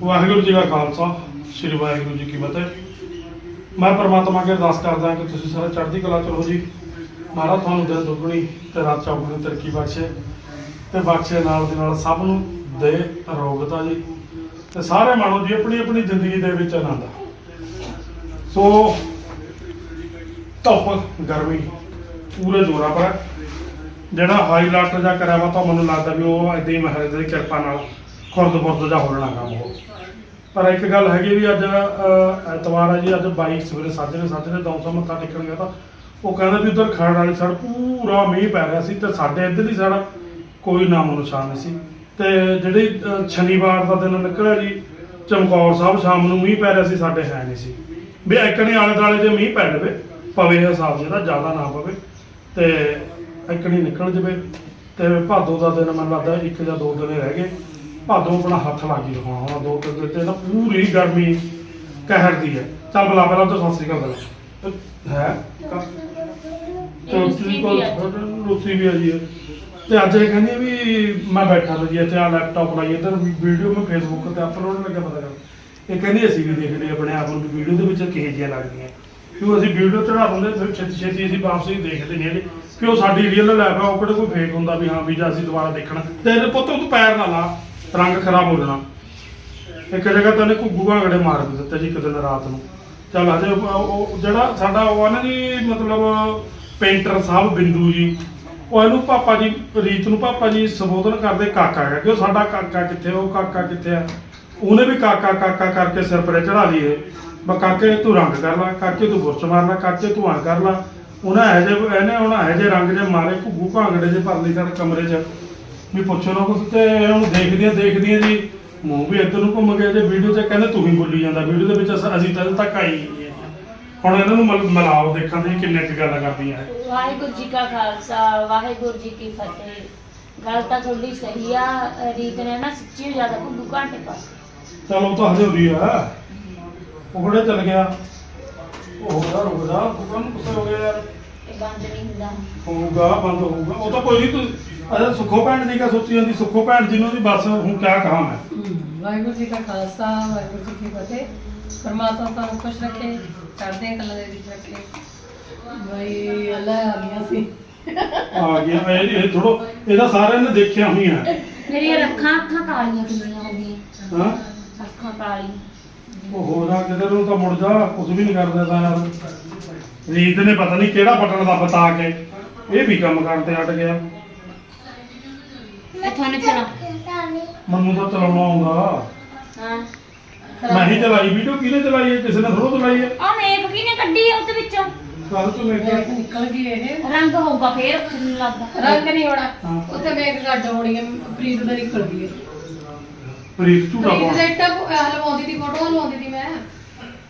ਵਾਹਿਗੁਰੂ ਜੀ ਕਾ ਖਾਲਸਾ, ਸ੍ਰੀ ਵਾਹਿਗੁਰੂ ਜੀ ਕੀ ਫਤਿਹ। ਮੈਂ ਪਰਮਾਤਮਾ ਅੱਗੇ ਅਰਦਾਸ ਕਰਦਾ ਕਿ ਤੁਸੀਂ ਸਾਰੇ ਚੜ੍ਹਦੀ ਕਲਾ ਚ ਰਹੋ ਜੀ। ਮਹਾਰਾਜ ਤੁਹਾਨੂੰ ਦਿਨ ਦੁੱਗਣੀ ਤੇ ਰਾਤ ਚੌਗੁਣੀ ਤਰੱਕੀ ਬਖਸ਼ੇ ਤੇ ਬਖਸ਼ੇ ਨਾਲ ਦੇ ਨਾਲ ਸਭ ਨੂੰ ਦੇ ਅਰੋਗਤਾ ਜੀ ਤੇ ਸਾਰੇ ਮਾਣੋ ਜੀ ਆਪਣੀ ਆਪਣੀ ਜ਼ਿੰਦਗੀ ਦੇ ਵਿੱਚ ਆਨੰਦ। ਸੋ ਧੁੱਪ, ਗਰਮੀ ਪੂਰੇ ਜ਼ੋਰਾਂ ਪਰ ਹੈ। ਜਿਹੜਾ ਹਾਈਲਾਈਟ ਜਾਂ ਕਰਿਆ ਵਾ ਤਾਂ ਮੈਨੂੰ ਲੱਗਦਾ ਵੀ ਉਹ ਏਦਾਂ ਹੀ ਮਹਾਰਾਜ ਦੀ ਕਿਰਪਾ ਨਾਲ ਖੁਰਦ ਬੁਰਦ ਜਾ ਹੋਣਾ ਕੰਮ ਹੋ ਪਰ ਇੱਕ ਗੱਲ ਹੈਗੀ ਵੀ ਅੱਜ ਅਹ, ਐਤਵਾਰ ਹੈ ਜੀ ਅੱਜ 22 ਸਵੇਰੇ ਸਾਜਰੇ ਸਾਜਰੇ ਦੌਸਾ ਮੱਥਾ ਟੇਕਣ ਗਿਆ ਤਾਂ ਉਹ ਕਹਿੰਦਾ ਵੀ ਉਧਰ ਖਰੜ ਵਾਲੀ ਸੜਕ ਪੂਰਾ ਮੀਂਹ ਪੈ ਰਿਹਾ ਸੀ ਤੇ ਸਾਡੇ ਇੱਧਰਲੀ ਸੜਕ ਕੋਈ ਨਾਮੋ ਨਿਸ਼ਾਨ ਨਹੀਂ ਸੀ। ਤੇ ਜਿਹੜੀ ਅਹ, ਸ਼ਨੀਵਾਰ ਦਾ ਦਿਨ ਨਿਕਲਿਆ ਜੀ ਚਮਕੌਰ ਸਾਹਿਬ ਸ਼ਾਮ ਨੂੰ ਮੀਂਹ ਪੈ ਰਿਹਾ ਸੀ ਸਾਡੇ ਹੈ ਨਹੀਂ ਸੀ। ਵੀ ਇੱਕਣੇ ਆਲੇ ਦੁਆਲੇ ਜੇ ਮੀਂਹ ਪੈ ਲਵੇ ਪਵੇ ਹਿਸਾਬ ਜਿਹੜਾ ਜ਼ਿਆਦਾ ਨਾ ਪਵੇ ਤੇ ਇੱਕਣੀ ਨਿਕਲ ਜਵੇ। ਤੇ ਭਾਦੋ ਦਾ ਦਿਨ ਮੈਨੂੰ ਲੱਗਦਾ ਇੱਕ ਜਾਂ ਦੋ ਦਿਨ ਰਹਿ ਗਏ। ਭਾਦੋ ਆਪਣਾ ਹੱਥ ਲੱਗ ਹੀ ਦਿਖਾਉਣਾ ਹੁਣ ਦੋ ਤਿੰਨ ਦਿਨ ਤੇ ਨਾ ਪੂਰੀ ਗਰਮੀ ਕਹਿਰ ਦੀ ਹੈ। ਚੱਲ ਬਲਾ ਪਹਿਲਾਂ ਤਾਂ ਸਤਿ ਸ੍ਰੀ ਅਕਾਲ ਬਲਾ ਹੈ? ਵੀ ਆ। ਰੁੱਸੀ ਵੀ ਆ ਜੀ। ਇਹ। ਤੇ ਅੱਜ ਇਹ ਕਹਿੰਦੀ ਆ ਵੀ ਮੈਂ ਬੈਠਾ ਤਾ ਜੀ ਇੱਥੇ ਆ ਲੈਪਟਾਪ ਲਾਈ ਇੱਧਰ ਵੀਡੀਓ ਮੈਂ ਫੇਸਬੁੱਕ ਤੇ ਅਪਲੋਡ ਲੱਗਿਆ ਪਤਾ ਕਰ ਇਹ ਕਹਿੰਦੀ ਅਸੀਂ ਵੀ ਦੇਖਦੇ ਆਪਣੇ ਆਪ ਨੂੰ ਵੀਡੀਓ ਦੇ ਵਿੱਚ ਕਿਹੋ ਜਿਹੀਆਂ ਲੱਗਦੀਆਂ। ਕਿਉਂ ਅਸੀਂ ਵੀਡੀਓ ਚੜਾ ਦਿੰਦੇ ਫਿਰ ਛੇਤੀ ਛੇਤੀ ਅਸੀਂ ਵਾਪਸ ਹੀ ਦੇਖਦੇ ਨਹੀਂ ਹੈਗੇ। ਕਿ ਉਹ ਸਾਡੀ ਰੀਅਲ ਲਾਈਫ ਆ ਉਹ ਕਿਹੜਾ ਕੋਈ ਫੇਕ ਹੁੰਦਾ ਵੀ ਹਾਂ ਵੀ ਜਾਂ ਅਸੀਂ ਦੁਬਾਰਾ ਦੇਖਣਾ। ਤੇ ਪੁੱਤ ਤੂੰ ਪੈਰ ਨਾ ਲਾ। ਰੰਗ ਖਰਾਬ ਹੋ ਜਾਣਾ। ਇੱਕ ਜਗ੍ਹਾ ਤਾਂ ਨੇ ਘੁੱਗੂ ਘਾਗੜੇ ਮਾਰ ਵੀ ਦਿੱਤੇ ਜੀ ਇੱਕ ਦਿਨ ਰਾਤ ਨੂੰ। ਚੱਲ ਹਜੇ ਉਹ- ਉਹ ਜਿਹੜਾ ਸਾਡਾ ਉਹ ਆ ਨਾ ਜੀ, ਮਤਲਬ ਪੇਂਟਰ ਸਾਹਿਬ ਬਿੰਦੂ ਜੀ, ਉਹ ਇਹਨੂੰ ਪਾਪਾ ਜੀ ਰੀਤ ਨੂੰ ਪਾਪਾ ਜੀ ਸੰਬੋਧਨ ਕਰਦੇ ਕਾਕਾ ਹੈ ਉਹ ਸਾਡਾ ਕਾਕਾ ਕਿੱਥੇ ਉਹ ਕਾਕਾ ਕਿੱਥੇ ਆ? ਉਹਨੇ ਵੀ ਕਾਕਾ ਕਾਕਾ ਕਰਕੇ ਸਿਰ ਪਰੇ ਚੜਾ ਲਈਏ। ਬਾ ਕਾਕੇ, ਤੂੰ ਰੰਗ ਕਰ ਲੈ, ਕਾਕੇ ਤੂੰ ਬੁਰਸ਼ ਮਾਰ ਲੈ, ਕਾਕੇ ਤੂੰ ਆਂ ਕਰ ਲੈ। ਉਹਨਾਂ ਇਹੋ ਜਿਹੇ ਇਹਨੇ ਹੁਣ ਇਹੋ ਜਿਹੇ ਰੰਗ ਜੇ ਮਾਰੇ, ਘੁੱਗੂ ਭਾਂਗੜੇ ਜੇ ਭਰ ਲਈ ਸਾਡੇ ਕਮਰੇ 'ਚ। ਵੀ ਪੁੱਛੋ ਨਾ ਕੁਛ ਤੇ ਹੁਣ ਦੇਖਦੀਆਂ ਦੇਖਦੀਆਂ ਜੀ। ਮੂੰਹ ਵੀ ਇੱਧਰ ਨੂੰ ਘੁੰਮ ਗਿਆ ਜੇ ਵੀਡੀਓ 'ਚ ਕਹਿੰਦੇ ਤੂੰ ਹੀ ਬੋਲੀ ਜਾਂਦਾ। ਵੀਡੀਓ ਦੇ ਵਿੱਚ ਅਸ- ਅਸੀਂ ਤਾਂ ਹਜੇ ਤੱਕ ਆਈ ਨਹੀਂ ਹੈ ਹੁਣ ਇਹਨਾਂ ਨੂੰ ਮਿਲ- ਮਿਲਾਓ ਦੇਖਾਂ ਤੇ ਕਿੰਨੇ ਕੁ ਗੱਲਾਂ ਕਰਦੀਆਂ ਹੈ ਵਾਹਿਗੁਰੂ ਜੀ ਕਾ ਖਾਲਸਾ ਵਾਹਿਗੁਰੂ ਜੀ ਕੀ ਫਤਿਹ। ਗੱਲ ਤਾਂ ਤੁਹਾਡੀ ਸਹੀ ਆ ਰੀਤ ਨੇ ਨਾ ਸੱਚੀ ਜ਼ਿਆਦਾ ਘੁੱਗੂ ਘਾਟੇ ਪਾ ਚਲ ਉਹ ਤਾਂ ਹਜੇ ਹੋ ਰਹੀ ਆ। ਉਹ ਕਿਹੜੇ ਚਲ ਗਿਆ? ਉਹ ਹੋਦਾ ਰੁਕਦਾ ਦੁਕਾਨ ਨੂੰ ਗੁੱਸੇ ਹੋ ਗਿਆ ਯਾਰ? ਇਹ ਬੰਦ ਨਹੀਂ ਹੁੰਦਾ। ਹੋਊਗਾ ਬੰਦ ਹੋਊਗਾ। ਉਹ ਤਾਂ ਕੋਈ ਨਹੀਂ ਤੂੰ ਅਜੇ ਸੁੱਖੋ ਭੈਣ ਦੀ ਕਾ ਸੋਚੀ ਜਾਂਦੀ? ਸੁੱਖੋ ਭੈਣ ਜੀ ਨੂੰ ਵੀ ਬਸ ਹੁਣ ਕਿਆ ਕਹਾਂ ਮੈਂ? ਵਾਹਿਗੁਰੂ ਜੀ ਕਾ ਖਾਲਸਾ ਵਾਹਿਗੁਰੂ ਜੀ ਕੀ ਫਤਿਹ। ਪਰਮਾਤਮਾ ਤੁਹਾਨੂੰ ਖੁਸ਼ ਰੱਖੇ ਚੜ੍ਹਦੇ ਕਲਾ ਦੇ ਵਿੱਚ ਰੱਖੇ। ਬਈ ਅੱਲਾ ਆ ਗਿਆ ਸੀ। ਆ ਗਿਆ ਇਹ ਇਹ ਥੋੜੋ ਇਹਦਾ ਸਾਰਿਆਂ ਨੇ ਦੇਖਿਆ ਹੋਈਆਂ। ਮੇਰੀਆਂ ਅੱਖਾਂ ਅੱਖਾਂ ਕਾਲੀਆਂ ਕਿੰਨੀਆਂ ਹੋ ਗਈਆਂ। ਹਾਂ? ਅੱਖਾਂ ਕਾਲੀਆਂ ਉਹ ਹੋ ਜਾ ਕਿਧਰ ਨੂੰ ਤਾਂ ਮੁੜ ਜਾ ਕੁਝ ਵੀ ਨਹੀਂ ਕਰਦਾ ਤਾਂ ਯਾਰ। ਰੀਤ ਨੇ ਪਤਾ ਨਹੀਂ ਕਿਹੜਾ ਬਟਨ ਦਾ ਬਤਾ ਕੇ ਇਹ ਵੀ ਕੰਮ ਕਰਨ ਤੇ ਹਟ ਗਿਆ। ਇਹ ਤੁਹਾਨੂੰ ਚਲਾ ਮੈਨੂੰ ਤਾਂ ਚਲਾਉਣਾ ਆਉਂਦਾ। ਹਾਂ। ਮੈਂ ਹੀ ਚਲਾਈ ਵੀਡੀਓ ਕਿਹਨੇ ਚਲਾਈ ਹੈ? ਕਿਸੇ ਨੇ ਥੋੜੋ ਚਲਾਈ ਹੈ? ਆ ਮੇਕ ਕਿਨੇ ਕੱਢੀ ਆ ਉਹਦੇ ਵਿੱਚੋਂ? ਕੱਲ ਤੋਂ ਮੈਂ ਮੇਕ ਨਿਕਲ ਗਈ ਇਹ। ਰੰਗ ਹੋਊਗਾ ਫੇਰ ਮੈਨੂੰ ਲੱਗਦਾ। ਰੰਗ ਨਹੀਂ ਹੋਣਾ। ਉੱਥੇ ਮੇਕ ਘੱਟ ਹੋਣੀ ਹੈ ਪ੍ਰੀਤ ਦਾ ਨਿਕਲ ਗਈ ਹੈ। ਪ੍ਰੀਤ ਝੂਟਾ ਪ੍ਰੀਤ ਪਾਉਣ ਲੈਟਾ ਹਲਵਾਉਂਦੀ ਦੀ ਫੋਟੋ ਹਲਵਾਉਂਦੀ ਦੀ ਮੈਂ।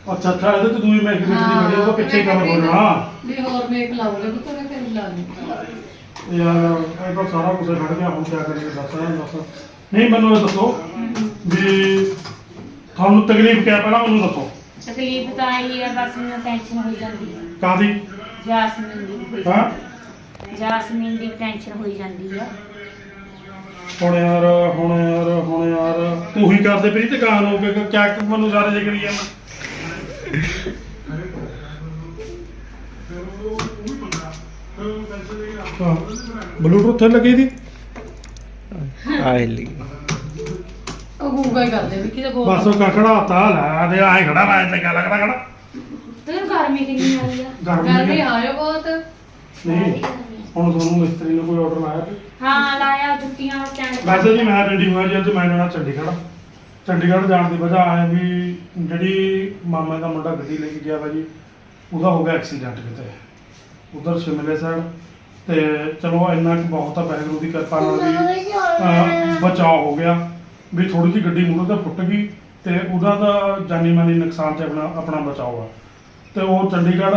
ਅੱਛਾ ਅੱਛਾ ਇਹਦੇ ਤੇ ਦੂਈ ਮੈਂ ਕਿਹਦੀ ਵੀਡੀਓ ਤਾਂ ਪਿੱਛੇ ਕਰ ਬੋਲਣਾ ਵੀ ਹੋਰ ਮੇਕ ਲਾਉਂਗੇ ਪੁੱਤ ਮੈਂ ਫਿਰ ਲਾ ਦੂੰ ਯਾਰ ਇਹ ਤਾਂ ਸਾਰਾ ਕੁਝ ਖੜ ਗਿਆ ਹੁਣ ਕੀ ਕਰੀਏ ਦੱਸ ਯਾਰ ਦੱਸ। ਨਹੀਂ ਮੈਨੂੰ ਇਹ ਦੱਸੋ ਵੀ ਤੁਹਾਨੂੰ ਤਕਲੀਫ ਕਿਆ ਪਹਿਲਾਂ ਮੈਨੂੰ ਦੱਸੋ। ਤਕਲੀਫ ਤਾਂ ਇਹੀ ਆ ਬਸ ਮੈਨੂੰ ਟੈਨਸ਼ਨ ਹੋਈ ਜਾਂਦੀ ਹੈ। ਕਾਦੀ ਜਾਸਮੀਨ ਦੀ ਹੋਈ ਹਾਂ? ਜਾਸਮੀਨ ਦੀ ਟੈਨਸ਼ਨ ਹੋਈ ਜਾਂਦੀ ਆ ਹੁਣ ਯਾਰ ਹੁਣ ਯਾਰ ਹੁਣ ਯਾਰ। ਤੂੰ ਹੀ ਕਰਦੇ ਪਈ ਤੇ ਕਾਨ ਹੋ ਕੇ ਕਿਆ ਮੈਨੂੰ ਸਾਰੇ ਹੀ ਜਾਂਦਾ ਹਾਂ ਬਲੂਟੁੱਥ ਲੱਗੀ ਦੀ ਆਇਲੀ ਉਹ ਗੂਗਾ ਹੀ ਕਰਦੇ ਵੀ ਕਿਤੇ ਬੋਲ ਬਸ ਉਹ ਕਖੜਾ ਤਾ ਲੈ ਦੇ ਆਏ ਖੜਾ ਮੈਂ ਚੰਗਾ ਲੱਗਦਾ ਖੜਾ ਤੇ ਗਰਮੀ ਕਿੰਨੀ ਆ ਰਹੀ ਆ? ਗਰਮੀ ਗਰਮੀ ਹੈ। ਆਇਓ ਬਹੁਤ। ਨਹੀਂ ਹੁਣ ਤੁਹਾਨੂੰ ਮਿਸਤਰੀ ਨੇ ਕੋਈ ਆਰਡਰ ਲਾਇਆ ਤੇ ਹਾਂ ਲਾਇਆ ਜੁੱਤੀਆਂ ਸਟੈਂਡ। ਵੈਸੇ ਜੀ ਮੈਂ ਰੈਡੀ ਹੋਇਆ ਜੀ ਅੱਜ ਮੈਂ ਜਾਣਾ ਚੰਡੀਗੜ੍ਹ। ਚੰਡੀਗੜ੍ਹ ਜਾਣ ਦੀ ਵਜ੍ਹਾ ਹੈ ਵੀ ਜਿਹੜੀ ਮਾਮੇ ਦਾ ਮੁੰਡਾ ਗੱਡੀ ਲੈ ਕੇ ਗਿਆ ਵਾ ਜੀ ਉਹਦਾ ਹੋ ਗਿਆ ਐਕਸੀਡੈਂਟ ਕਿਤੇ। ਉਧਰ ਸ਼ਿਮਲੇ ਸਾਈਡ ਤੇ ਚਲੋ ਇੰਨਾ ਕਿ ਬਹੁਤ ਆ ਵਾਹਿਗੁਰੂ ਦੀ ਕਿਰਪਾ ਨਾਲ ਵੀ ਅਹ, ਬਚਾਅ ਹੋ ਗਿਆ। ਵੀ ਥੋੜੀ ਜਿਹੀ ਗੱਡੀ ਮੂਹਰੇ ਤੇ ਫੁੱਟ ਗਈ ਤੇ ਉਹਦਾ ਤਾਂ ਜਾਨੀ ਮਾਨੀ ਨੁਕਸਾਨ ਤੇ ਆਪਣਾ ਆਪਣਾ ਬਚਾਅ ਆ। ਤੇ ਉਹ ਚੰਡੀਗੜ੍ਹ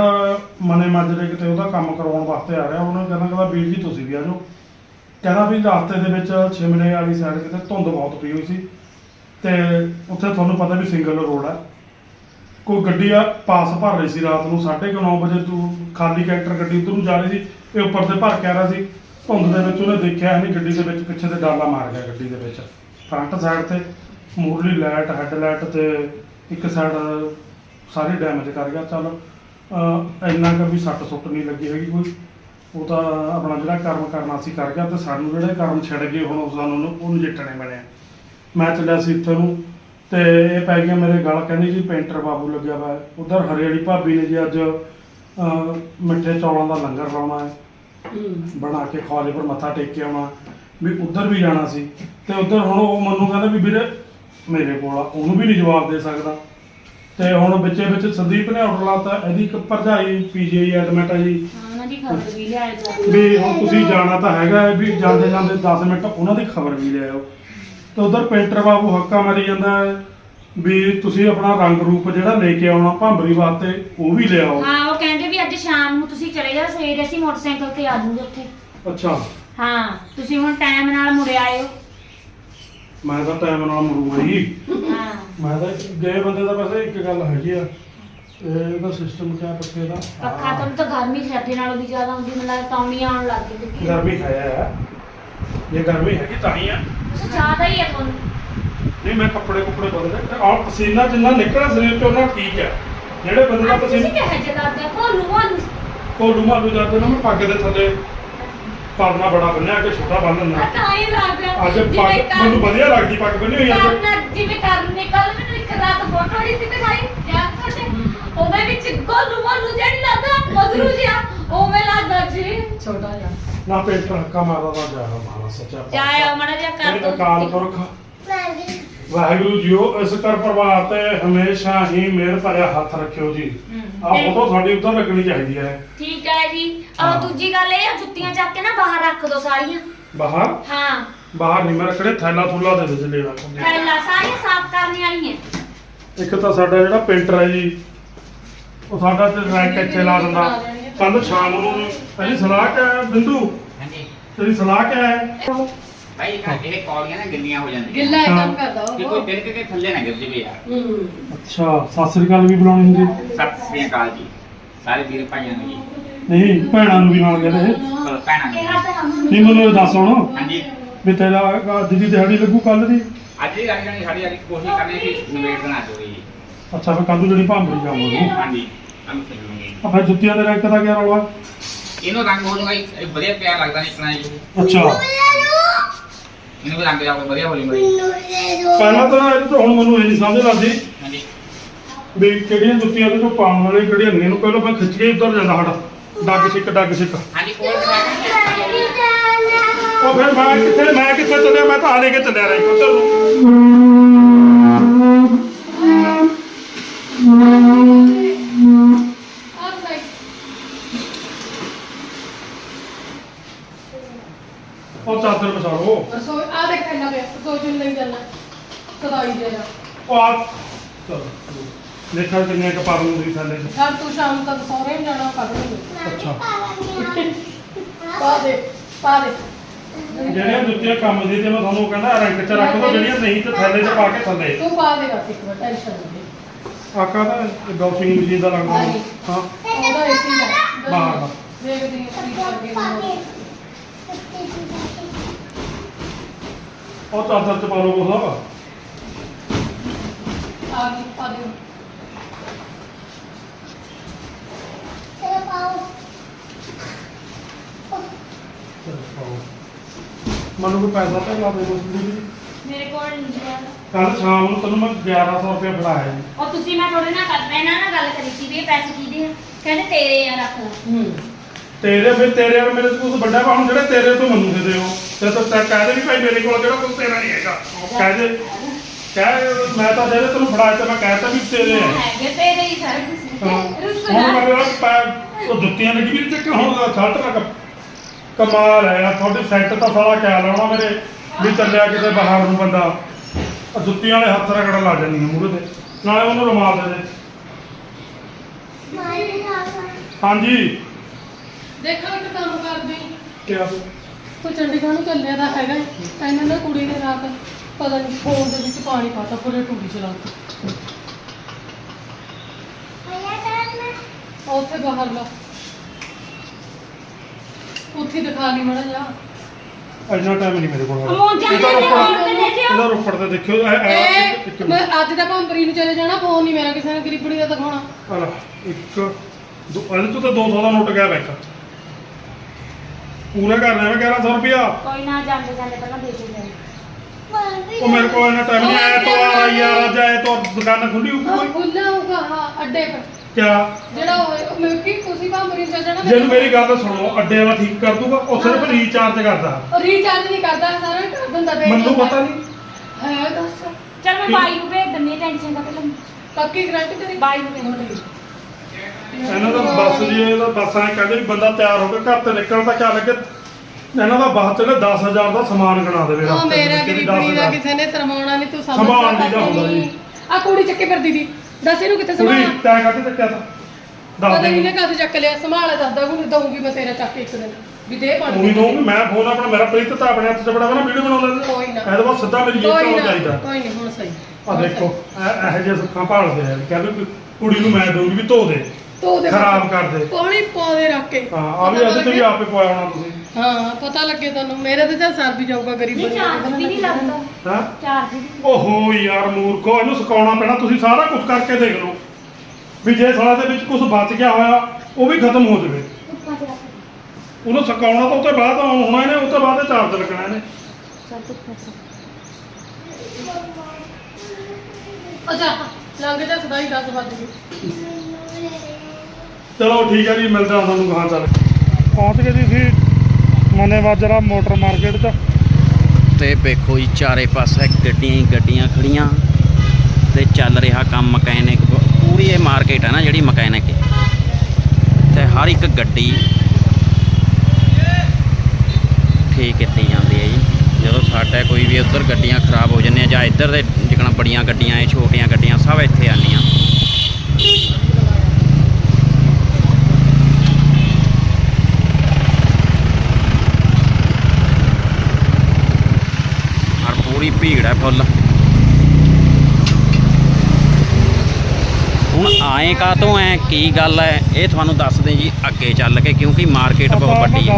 ਮਨੇ ਮਾਜਰੇ ਕਿਤੇ ਉਹਦਾ ਕੰਮ ਕਰਵਾਉਣ ਵਾਸਤੇ ਆ ਰਿਹਾ। ਉਹਨੇ ਕਹਿੰਦਾ ਕਹਿੰਦਾ ਵੀਰ ਜੀ ਤੁਸੀਂ ਵੀ ਆ ਜਾਓ। ਕਹਿੰਦਾ ਵੀ ਰਸਤੇ ਦੇ ਵਿੱਚ ਸ਼ਿਮਲੇ ਵਾਲੀ ਸਾਈਡ ਕਿਤੇ ਧੁੰਦ ਬਹੁਤ ਪਈ ਹੋਈ ਸੀ। ਤੇ ਉੱਥੇ ਤੁਹਾਨੂੰ ਪਤਾ ਵੀ ਸਿੰਗਲ ਰੋਡ ਆ। ਕੋਈ ਗੱਡੀ ਆ ਪਾਸ ਭਰ ਰਹੀ ਸੀ ਰਾਤ ਨੂੰ 9:30 ਵਜੇ ਤੂੰ ਖਾਲੀ ਕੈਂਟਰ ਗੱਡੀ ਉੱਧਰ ਨੂੰ ਜਾ ਰਹੀ ਸੀ, ਇਹ ਉੱਪਰ ਤੇ ਭਰ ਕੇ ਆ ਰਿਹਾ ਸੀ। ਧੁੰਦ ਦੇ ਵਿੱਚ ਉਹਨੇ ਦੇਖਿਆ ਨਹੀਂ ਗੱਡੀ ਦੇ ਵਿੱਚ ਪਿੱਛੇ ਤੇ ਡਾਲਾ ਮਾਰ ਗਿਆ ਗੱਡੀ ਦੇ ਵਿੱਚ। ਫਰੰਟ ਸਾਈਡ ਤੇ ਮੂਰਲੀ ਲਾਈਟ ਹੈੱਡ ਲਾਈਟ ਤੇ ਇੱਕ ਸਾਈਡ ਸਾਰੀ ਡੈਮੇਜ ਕਰ ਗਿਆ। ਚੱਲ ਇੰਨਾ ਕੁ ਵੀ ਸੱਟ ਸੁੱਟ ਨਹੀਂ ਲੱਗੀ ਹੈਗੀ ਕੋਈ। ਉਹ ਤਾਂ ਆਪਣਾ ਜਿਹੜਾ ਕਰਮ ਕਰਨਾ ਸੀ ਕਰ ਗਿਆ ਤੇ ਸਾਨੂੰ ਜਿਹੜੇ ਕਰਮ ਛੱਡ ਗਏ ਹੁਣ ਉਹ ਸਾਨੂੰ ਉਹ ਨਜਿੱਠਣੇ ਜਿੱਟਣੇ ਪੈਣੇ ਮੈਂ ਚੱਲਿਆ ਸੀ ਇੱਥੇ ਨੂੰ ਤੇ ਇਹ ਪੈ ਗਿਆ ਮੇਰੇ ਗਲ ਕਹਿੰਦੀ ਜੀ ਪੇਂਟਰ ਬਾਬੂ ਲੱਗਿਆ ਵਾ ਉਧਰ ਹਰੇ ਵਾਲੀ ਭਾਬੀ ਨੇ ਜੀ ਅੱਜ ਅਹ, ਮਿੱਠੇ ਚੌਲਾਂ ਦਾ ਲੰਗਰ ਲਾਉਣਾ ਹੈ। ਬਣਾ ਕੇ ਖਵਾਲੇ ਪਰ ਮੱਥਾ ਟੇਕ ਕੇ ਆਉਣਾ। ਵੀ ਉਧਰ ਵੀ ਜਾਣਾ ਸੀ। ਤੇ ਉਧਰ ਹੁਣ ਉਹ ਮੈਨੂੰ ਕਹਿੰਦਾ ਵੀ ਵੀਰੇ ਮੇਰੇ ਕੋਲ ਆ ਉਹਨੂੰ ਵੀ ਨਹੀਂ ਜਵਾਬ ਦੇ ਸਕਦਾ। ਤੇ ਹੁਣ ਵਿੱਚੇ ਵਿੱਚ ਸੰਦੀਪ ਨੇ ਆਰਡਰ ਲਾਤਾ ਇਹਦੀ ਇੱਕ ਭਰਜਾਈ ਪੀਜੀਆਈ ਐਡਮਿਟ ਹੈ ਜੀ। ਹਾਂ, ਉਹਨਾਂ ਦੀ ਖਬਰ ਵੀ ਲਿਆਏ ਜਾ ਵੀ ਹੁਣ ਤੁਸੀਂ ਜਾਣਾ ਤਾਂ ਹੈਗਾ ਹੈ ਵੀ ਜਾਂਦੇ ਜਾਂਦੇ 10 ਮਿੰਟ ਉਹਨਾਂ ਦੀ ਖਬਰ ਵੀ ਲੈ ਆਓ। ਤੇ ਉਧਰ ਪੇਂਟਰ ਬਾਬੂ ਹੱਕਾ ਮਾਰੀ ਜਾਂਦਾ ਹੈ ਵੀ ਤੁਸੀਂ ਆਪਣਾ ਰੰਗ ਰੂਪ ਜਿਹੜਾ ਲੈ ਕੇ ਆਉਣਾ ਭਾਂਬਰੀ ਵਾਸਤੇ ਉਹ ਵੀ ਲਿਆਓ ਹਾਂ ਉਹ ਕਹਿੰਦੇ ਵੀ ਅੱਜ ਸ਼ਾਮ ਨੂੰ ਤੁਸੀਂ ਚਲੇ ਜਾਓ ਸਵੇਰੇ ਅਸੀਂ ਮੋਟਰਸਾਈਕਲ ਤੇ ਆ ਜਾਵਾਂਗੇ ਉੱਥੇ। ਅੱਛਾ। ਹਾਂ ਤੁਸੀਂ ਹੁਣ ਟਾਈਮ ਨਾਲ ਮੁੜ ਆਇਓ। ਮੈਂ ਤਾਂ ਟਾਈਮ ਨਾਲ ਮਰੂਗਾ ਜੀ। ਹਾਂ। ਮੈਂ ਤਾਂ ਗਏ ਬੰਦੇ ਦਾ ਵੈਸੇ ਇੱਕ ਗੱਲ ਹੈਗੀ ਆ ਇਹ ਇਹਦਾ ਸਿਸਟਮ ਕਿਆ ਪੱਖੇ ਦਾ? ਪੱਖਾ ਤੁਹਾਨੂੰ ਤਾਂ ਗਰਮੀ ਸਰਦੀ ਨਾਲੋਂ ਵੀ ਜ਼ਿਆਦਾ ਹੁੰਦੀ ਮੈਨੂੰ ਲੱਗਦਾ ਤੌਣੀਆਂ ਆਉਣ ਲੱਗ ਗਈ ਗਰਮੀ ਹੈ। ਆ ਇਹ ਗਰਮੀ ਹੈਗੀ ਤਾਂ ਹੀ ਆ। ਜ਼ਿਆਦਾ ਹੀ ਹੈ ਤੁਹਾਨੂੰ। ਨਹੀਂ ਮੈਂ ਕੱਪੜੇ ਕੁੱਪੜੇ ਬਦਲੇ ਤੇ ਆਹ ਪਸੀਨਾ ਜਿੰਨਾ ਨਿਕਲਣਾ ਸਰੀਰ ਚੋਂ ਉਹਨਾਂ ਠੀਕ ਹੈ ਜਿਹੜੇ ਬੰਦੇ ਦਾ ਤੁਸੀਂ ਪਸੀਨਾ ਕਿਹੋ ਜਿਹਾ ਕਰਦੇ ਹੋ ਭੋਲੂ ਕੋਲੂ ਮਾਲੂ ਜਾਂਦੇ ਨਾ ਮੈਂ ਪੱਗ ਦੇ ਥੱਲੇ ਪਰਨਾ ਬੜਾ ਬੰਨਿਆ ਕਿ ਛੋਟਾ ਬੰਨ ਦਿੰਦਾ। ਤਾਂ ਹੀ ਲੱਗ ਰਿਹਾ। ਅੱਜ ਪੱਗ ਮੈਨੂੰ ਵਧੀਆ ਲੱਗਦੀ ਪੱਗ ਬੰਨੀ ਹੋਈ ਅੱਜ। ਕਰਨਾ ਜਿਵੇਂ ਕਰਨੇ ਕੱਲ ਮੈਨੂੰ ਇੱਕ ਰਾਤ ਫੋਟੋ ਨਹੀਂ ਸੀ ਦਿਖਾਈ ਯਾਦ ਤੁਹਾਡੇ ਉਹਦੇ ਵਿੱਚ ਗੋਲੂ ਮੋਲੂ ਜਿਹੜੀ ਲੱਗਦਾ ਮਧਰੂ ਜਿਹਾ ਉਵੇਂ ਲੱਗਦਾ ਜੀ ਛੋਟਾ ਜਿਹਾ ਨਾ ਪੇਟ ਹੱਕਾ ਮਾਰਦਾ ਦਾ ਜਾ ਮਾਰਾ ਸੱਚਾ ਜਾਇਆ ਮੜਾ ਜਿਹਾ ਕਰ ਇਹ ਦੋ। ਅਕਾਲ ਪੁਰਖ ਵਾਹਿਗੁਰੂ ਜੀਓ ਇਸ ਕਰ ਪਰਿਵਾਰ ਤੇ ਹਮੇਸ਼ਾ ਹੀ ਮਿਹਰ ਭਰਿਆ ਹੱਥ ਰੱਖਿਓ ਜੀ। ਹਮ। ਆਹ ਫੋਟੋ ਸਾਡੀ ਉੱਧਰ ਲੱਗਣੀ ਚਾਹੀਦੀ ਹੈ। ਠੀਕ ਹੈ ਜੀ। ਹਾਂ। ਦੂਜੀ ਗੱਲ ਇਹ ਆ ਜੁੱਤੀਆਂ ਚੱਕ ਕੇ ਨਾ ਬਾਹਰ ਰੱਖ ਦੋ ਸਾਰੀਆਂ। ਬਾਹਰ? ਹਾਂ। ਬਾਹਰ ਨਹੀਂ ਮੈਂ ਰੱਖਣੇ ਥੈਲਾ ਥੁੱਲਾ ਦੇ ਵਿੱਚ ਲੈਣਾ ਥੈਲਾ ਸਾਰੀਆਂ ਸਾਫ਼ ਕਰਨੀਆਂ ਵਾਲੀਆਂ ਇੱਕ ਤਾਂ ਸਾਡਾ ਜਿਹੜਾ ਪੇਂਟਰ ਹੈ ਜੀ ਉਹ ਸਾਡਾ ਤੇ ਰੈਂਕ ਇੱਥੇ ਲਾ ਦਿੰਦਾ। ਕੱਲ ਸ਼ਾਮ ਨੂੰ ਇਹਦੀ ਸਲਾਹ ਕਿਆ ਹੈ ਬਿੰਦੂ? ਹਾਂਜੀ। ਤੇਰੀ ਸਲਾਹ ਕਿਆ ਹੈ? ਭਾਈ ਨਾ ਇਹ ਕੌਲੀਆਂ ਨਾ ਗਿੱਲੀਆਂ ਹੋ ਜਾਂਦੀਆਂ। ਗਿੱਲਾ ਇਹ ਹਾਂ। ਕੰਮ ਕਰਦਾ ਕਿ ਉਹ ਕੋਈ ਤਿਲਕ ਕੇ ਥੱਲੇ ਨਾ ਗਿਰ ਜਾਵੇ ਯਾਰ। ਹੂੰ। ਅੱਛਾ ਸਤਿ ਸ੍ਰੀ ਅਕਾਲ ਵੀ ਬੁਲਾਉਣੀ ਹੁੰਦੀ। ਸਤਿ ਸ੍ਰੀ ਅਕਾਲ ਜੀ। ਸਾਰੇ ਵੀਰ ਭਾਈਆਂ ਨੂੰ ਜੀ। ਨਹੀਂ ਭੈਣਾਂ ਨੂੰ ਵੀ ਨਾਲ ਕਹਿੰਦੇ ਪਰ ਭੈਣਾਂ ਨੂੰ ਨਹੀਂ ਮੈਨੂੰ ਇਹ ਦੱਸ ਹੁਣ। ਹਾਂਜੀ। ਵੀ ਤੇਰਾ ਅੱਜ ਦੀ ਦਿਹਾੜੀ ਲੱਗੂ ਕੱਲ ਦੀ? ਅੱਜ ਹੀ ਲੱਗ ਜਾਣੀ ਸਾਡੀ ਅੱਜ ਕੋਸ਼ਿਸ਼ ਕਰਨੀ ਸੀ ਨਵੇੜ ਚਾਹੀਏ ਜੀ। ਅੱਛਾ ਫਿਰ ਕੱਲ ਨੂੰ ਜਿਹੜੀ ਭਾਂਬਰੀ ਜਾਵਾਂਗੇ। ਹਾਂਜੀ। ਕੰਮ ਚੱਲੂਗੇ ਆ ਫਿਰ ਜੁੱਤੀਆਂ ਦੇ ਰੈਂਕ ਦਾ ਕੀ ਰੌਲਾ? ਇਹਨੂੰ ਰੰਗ ਹੋ ਜਾਊਗਾ ਇਹ ਵਧੀਆ ਪਿਆਰ ਲੱਗਦਾ ਨਿਕਲਣਾ ਜੀ। ਅੱਛਾ। ਇਹਨੂੰ ਵੀ ਰੰਗ ਜਾਊਗਾ ਵਧੀਆ ਹੋ ਜਾਊਗਾ ਜੀ ਪਹਿਲਾਂ ਤਾਂ ਇਹ ਤਾਂ ਹੁਣ ਮੈਨੂੰ ਇਹ ਨਹੀਂ ਸਮਝ ਲੱਗਦੀ ਹਾਂਜੀ। ਵੀ ਕਿਹੜੀਆਂ ਜੁੱਤੀਆਂ ਦੇ ਤੋਂ ਪਾਉਣ ਵਾਲੇ ਕਿਹੜੀਆਂ ਨਹੀਂ। ਇਹਨੂੰ ਪਹਿਲਾਂ ਮੈਂ ਖਿੱਚ ਕੇ ਉੱਧਰ ਜਾਂਦਾ ਸਾਡਾ। ਡੱਗ ਸਿੱਕ ਡੱਗ ਸਿੱਕ। ਹਾਂਜੀ ਕੋਲ ਉਹ ਫਿਰ ਮੈਂ ਕਿੱਥੇ ਮੈਂ ਕਿੱਥੇ ਚੱਲਿਆ? ਮੈਂ ਤਾਂ ਆ ਲੈ ਕੇ ਚੱਲਿਆ ਰਹੀ ਉੱਧਰ ਨੂੰ। ਚਲੋ ਦੇਖਾਂ ਕਿੰਨੇ ਕ ਪਾ ਲੂੰਗੀ ਥੱਲੇ। ਚ। ਘਰ ਤੂੰ ਸ਼ਾਮ ਤੱਕ ਸਹੁਰੇ ਨੂੰ ਜਾਣਾ ਕੱਢ ਲੂੰਗੀ ਅੱਛਾ। ਪਾ ਦੇ ਪਾ ਦੇ। ਜਿਹੜੀਆਂ ਜੁੱਤੀਆਂ ਕੰਮ ਦੀ ਤੇ ਮੈਂ ਤੁਹਾਨੂੰ ਕਹਿੰਦਾ ਰੈਂਕ ਚ ਰੱਖ ਲਓ ਜਿਹੜੀਆਂ ਨਹੀਂ ਤੇ ਥੱਲੇ ਚ ਪਾ ਕੇ ਥੱਲੇ। ਤੂੰ ਪਾ ਦੇ ਬਸ ਇੱਕ ਵਾਰ ਟੈਨਸ਼ਨ ਨਹੀਂ ਆਕਾ ਦਾ ਡਾਫਿੰਗ ਮਸ਼ੀਨ ਦਾ ਲੱਗਦਾ। ਹਾਂ। ਉਹਦਾ ਏਸੀ ਦਾ। ਬਾਹਰ ਦਾ। ਦੇਖਦੀ ਹਾਂ ਕੀ। ਉਹ ਚਾਦਰ ਚ ਪਾ ਲਓ ਕੋਸਾ ਆ ਗਈ ਪਾ ਦੇ ਮੈਨੂੰ ਕੋਈ ਪੈਸਾ ਤਾਂ ਲਾ ਦੇ ਮੁਸਲੀ ਮੇਰੇ ਕੋਲ ਨਹੀਂ ਹੈ ਕੱਲ ਸ਼ਾਮ ਨੂੰ ਤੈਨੂੰ ਮੈਂ 1100 ਰੁਪਏ ਫੜਾਇਆ ਜੀ। ਉਹ ਤੁਸੀਂ ਮੈਂ ਤੁਹਾਡੇ ਨਾਲ ਕਰ ਇਹਨਾਂ ਨਾਲ ਗੱਲ ਕਰੀ ਸੀ ਵੀ ਇਹ ਪੈਸੇ ਕਿਹਦੇ ਆ? ਕਹਿੰਦੇ ਤੇਰੇ ਆ ਰੱਖ ਲੈ। ਹੂੰ। ਤੇਰੇ ਫਿਰ ਤੇਰੇ ਮੇਰੇ ਤੋਂ ਵੱਡਾ ਹੁਣ ਜਿਹੜੇ ਤੇਰੇ ਤੋਂ ਮੈਨੂੰ ਦੇ ਦਿਓ। ਤੇ ਤਾਂ ਕਹਿ ਦੇ ਵੀ ਭਾਈ ਮੇਰੇ ਕੋਲ ਜਿਹੜਾ ਕੋਈ ਤੇਰਾ ਨਹੀਂ ਹੈਗਾ। ਕਹਿ ਦੇ। ਕਹਿ ਮੈਂ ਤਾਂ ਜਿਹੜੇ ਤੈਨੂੰ ਫੜਾਇਆ ਤੇ ਮੈਂ ਕਹਿਤਾ ਵੀ ਤੇਰੇ ਆ। ਹੈਗੇ ਤੇਰੇ ਹੀ ਸਾਰੇ ਹਾਂ। ਤੁਸੀਂ ਹੁਣ ਮੇਰੇ ਪੈ ਉਹ ਜੁੱਤੀਆਂ ਲੱਗੀ ਵੀ ਤੇ ਹੁਣ ਦਾ ਛੱਟ ਲੱਗ ਕਮਾਲ ਹੈ ਯਾਰ ਤੁਹਾਡੇ ਸੈੱਟ ਤਾਂ ਸਾਲਾ ਕਿਆ ਲਾਉਣਾ ਮੇਰੇ ਵੀ ਚੱਲਿਆ ਕਿਤੇ ਬਾਹਰ ਨੂੰ ਬੰਦਾ। ਆਹ ਜੁੱਤੀਆਂ ਵਾਲੇ ਹੱਥ ਰਗੜਨ ਲੱਗ ਜਾਂਦੀਆਂ ਮੂਹਰੇ ਤੇ ਨਾਲੇ ਉਹਨੂੰ ਰੁਮਾਲ ਦੇ ਦੇ। ਹਾਂਜੀ। ਦੇਖੋ ਇੱਕ ਕੰਮ ਕਰਦੀ। ਕਿਆ? ਤੂੰ ਚੰਡੀਗੜ੍ਹ ਨੂੰ ਚੱਲਿਆ ਤਾਂ ਹੈਗਾ। ਇਹਨਾਂ ਨੇ ਕੁੜੀ ਨੇ ਰਾਤ। ਪਤਾ ਨਹੀਂ ਫੋਨ ਦੇ ਵਿੱਚ ਪਾਣੀ ਪਾਤਾ ਪੂਰੇ ਟੂਟੀ ਚਲਾਤੀ ਉੱਥੇ ਬਾਹਰ ਲਾ। ਉੱਥੇ ਦਿਖਾ ਲਈ ਮੜਾ ਜਾ ਇੰਨਾ ਟਾਈਮ ਨਹੀਂ ਮੇਰੇ ਕੋਲ ਹੈਗਾ। ਮੌਜਾਂ ਇਹਦਾ ਦੇ ਰੋਪੜ ਤੇ। ਇਹਦਾ ਰੋਪੜ ਤੇ ਦੇਖਿਓ। ਇਹ- ਇਹ- ਇੱਕ- ਇੱਕ ਇਹ ਮੈਂ ਅੱਜ ਦਾ ਭੰਬਰੀ ਨੂੰ ਚਲੇ ਜਾਣਾ ਫੋਨ ਨਹੀਂ ਮੇਰਾ ਕਿਸੇ ਨੇ ਗਰੀਬੜੀ ਦਾ ਦਿਖਾਉਣਾ। ਆਲਾ, ਇੱਕ ਦੋ ਇਹਦੇ ਤੋਂ ਤਾਂ 200 ਦਾ ਨੋਟ ਗਿਆ ਬੈਂਕ। ਪੂਰਾ ਕਰਨਾ ਮੈਂ 1100 ਰੁਪਿਆ ਕੋਈ ਨਾ ਜਾਂਦੇ ਜਾਂਦੇ ਪਹਿਲਾਂ ਦੇ ਦੇ। ਉਹ ਮੇਰੇ ਕੋਲ ਇੰਨਾ ਟਾਈਮ ਨਹੀਂ ਆਇਆ ਤੋਂ ਆ ਯਾਰ ਅੱਜ ਆਏ ਤੋਂ ਦੁਕਾਨ ਖੁੱਲੀ ਹਾਂ ਹੋਊਗੀ ਖੁੱਲਾ ਹੋਊਗਾ ਹਾਂ ਅੱਡੇ ਪਰ। ਕਿਆ? ਜਿਹੜਾ ਉਹ ਮੈਂ ਕਿ ਤੁਸੀਂ ਨੂੰ ਚਲੇ ਜਾਣਾ ਜਿਹਨੂੰ ਮੇਰੀ ਗੱਲ ਸੁਣੋ ਅੱਡੇ ਵਾਲਾ ਠੀਕ ਕਰ ਦੂਗਾ ਉਹ ਸਿਰਫ ਰੀਚਾਰਜ ਕਰਦਾ। ਰੀਚਾਰਜ ਨਹੀਂ ਕਰਦਾ ਸਾਰਾ ਕਰ ਦਿੰਦਾ ਵੇ ਮੈਨੂੰ ਪਤਾ ਨਹੀਂ। ਹੈ ਦੱਸ। ਚਲ ਮੈਂ ਬਾਈ ਨੂੰ ਭੇਜ ਦਿੰਦੀ ਟੈਨਸ਼ਨ ਦਾ ਪਹਿਲਾਂ ਪੱਕੀ ਗਰੰਟੀ ਤੇਰੀ ਬਾਈ ਨੂੰ ਭੇਜ ਦਿੰਦੀ ਇਹਨਾਂ ਦਾ ਬੱਸ ਜੀ ਇਹਦਾ ਬੱਸਾਂ ਕਹਿੰਦੇ ਵੀ ਬੰਦਾ ਤਿਆਰ ਹੋ ਕੇ ਘਰ ਤੇ ਨਿਕਲਦਾ ਕਿਆ ਲੱਗੇ? ਇਹਨਾਂ ਦਾ ਬਾਹਰ ਤੇ 10000 ਦਾ ਸਮਾਨ ਗਣਾ ਦੇਵੇ ਉਹ ਰਸਤੇ ਮੇਰਾ ਵਿੱਚ ਵੀ ਗਰੀਬੜੀ ਦਾ 10,000 ਕਿਸੇ ਨੇ ਸਰਮਾਉਣਾ ਨਹੀਂ ਤੂੰ ਸਮਝ ਸੰਭਾਲ ਨਹੀਂ ਹੁੰਦਾ ਜੀ। ਆ ਕੁੜੀ ਚੱਕੇ ਫਿਰਦੀ ਦੀ ਦੱਸ ਇਹਨੂੰ ਕਿੱਥੇ ਕੁੜੀ ਸੰਭਾਲ ਤੈਂ ਕੱਢ ਚੱਕਿਆ ਤਾਂ? ਦੱਸ ਪਤਾ ਨਹੀਂ ਦੇ ਨੇ ਕਦ ਚੱਕ ਲਿਆ। ਸੰਭਾਲ ਦੱਸਦਾ ਹੁਣ ਦਊਂਗੀ ਮੈਂ ਤੇਰਾ ਚੱਕ ਕੇ ਇੱਕ ਦਿਨ। ਵੀ ਦੇ ਪਾਣੀ ਉਹੀ ਦੋ ਮੈਂ ਫੋਨ ਆਪਣਾ ਮੇਰਾ ਪ੍ਰੀਤ ਤਾਂ ਆਪਣੇ ਹੱਥ 'ਚ ਬੜਾ ਨਾ ਵੀਡੀਓ ਬਣਾ ਲੈਂਦੇ ਕੋਈ ਨਾ। ਇਹਦੇ ਬਾਅਦ ਸਿੱਧਾ ਮੇਰੀ ਜੇਬ 'ਚ ਕੋਈ ਆਉਣਾ ਨਾ ਚਾਹੀਦਾ। ਕੋਈ ਨਹੀਂ ਹੁਣ ਸਹੀ। ਆ ਦੇਖੋ ਇਹ ਇਹੋ ਜਿਹੇ ਸੁੱਖਾਂ ਭਾਲਦੇ ਆ। ਕਹਿੰਦੇ ਵੀ ਕੁੜੀ ਨੂੰ ਮੈਂ ਦਊਂਗੀ ਵੀ ਧੋ ਦੇ। ਤੋ ਦੇ ਖਰਾਬ ਕਰ ਦੇ। ਪਾਣੀ ਪੌਦੇ ਰੱਖ ਕੇ। ਹਾਂ ਆ ਵੀ ਅੱਜ ਤੁਸੀਂ ਆਪੇ ਪਵਾਇਆ ਹੋਣਾ ਤੁਸੀਂ। ਹਾਂ ਪਤਾ ਲੱਗੇ ਤੁਹਾਨੂੰ। ਮੇਰੇ ਤੇ ਤਾਂ ਸਰ ਵੀ ਜਾਊਗਾ ਗਰੀਬ ਨਹੀਂ ਚਾਰਜ ਵੀ ਨਹੀਂ ਲੱਗਦਾ। ਹਾਂ? ਚਾਰਜ ਵੀ ਓਹੋ ਯਾਰ ਮੂਰਖੋ ਇਹਨੂੰ ਸੁਕਾਉਣਾ ਪੈਣਾ। ਤੁਸੀਂ ਸਾਰਾ ਕੁਝ ਕਰਕੇ ਦੇਖ ਲਓ। ਵੀ ਜੇ ਸਾਲਾ ਦੇ ਵਿੱਚ ਕੁਝ ਬਚ ਗਿਆ ਹੋਇਆ ਉਹ ਵੀ ਖਤਮ ਹੋ ਜਾਵੇ। ਉਹਨੂੰ ਸੁਕਾਉਣਾ ਤਾਂ ਉੱਤੇ ਬਾਅਦ ਹੋਣਾ ਇਹਨੇ ਉੱਤੇ ਬਾਅਦ ਚਾਰਜ ਲੱਗਣਾ ਇਹਨੇ। ਅੱਛਾ ਲੰਘ ਜਾ ਸਦਾਈ 10 ਵੱਜ ਚਲੋ ਠੀਕ ਹੈ ਜੀ ਮਿਲਦੇ ਹਾਂ ਤੁਹਾਨੂੰ ਗਾਂ ਚੱਲ ਪਹੁੰਚ ਗਏ ਜੀ ਸੀ ਮਨੇ ਵਾਜਰਾ ਮੋਟਰ ਮਾਰਕੀਟ 'ਚ ਤੇ ਵੇਖੋ ਜੀ ਚਾਰੇ ਪਾਸੇ ਗੱਡੀਆਂ ਹੀ ਗੱਡੀਆਂ ਖੜੀਆਂ। ਤੇ ਚੱਲ ਰਿਹਾ ਕੰਮ ਮਕੈਨਿਕ। ਪੂਰੀ ਇਹ ਮਾਰਕੀਟ ਹੈ ਨਾ ਜਿਹੜੀ ਮਕੈਨਿਕ ਹੈ। ਤੇ ਹਰ ਇੱਕ ਗੱਡੀ ਠੀਕ ਕੀਤੀ ਜਾਂਦੀ ਹੈ ਜੀ। ਜਦੋਂ ਸਾਡਾ ਕੋਈ ਵੀ ਉੱਧਰ ਗੱਡੀਆਂ ਖਰਾਬ ਹੋ ਜਾਂਦੀਆਂ ਜਾਂ ਇੱਧਰ ਦੇ ਜਿਕਣਾ ਬੜੀਆਂ ਗੱਡੀਆਂ ਇਹ ਛੋਟੀਆਂ ਗੱਡੀਆਂ ਸਭ ਇੱਥੇ ਆਉਂਦੀਆਂ ਔਰ ਪੂਰੀ ਭੀੜ ਹੈ ਫੁੱਲ। ਹੁਣ ਆਏ ਕਾ ਤੋਂ ਐ? ਕੀ ਗੱਲ ਹੈ ਇਹ ਤੁਹਾਨੂੰ ਦੱਸਦੇ ਜੀ ਅੱਗੇ ਚੱਲ ਕੇ ਕਿਉਂਕਿ ਮਾਰਕੀਟ ਬਹੁਤ ਵੱਡੀ ਹੈ।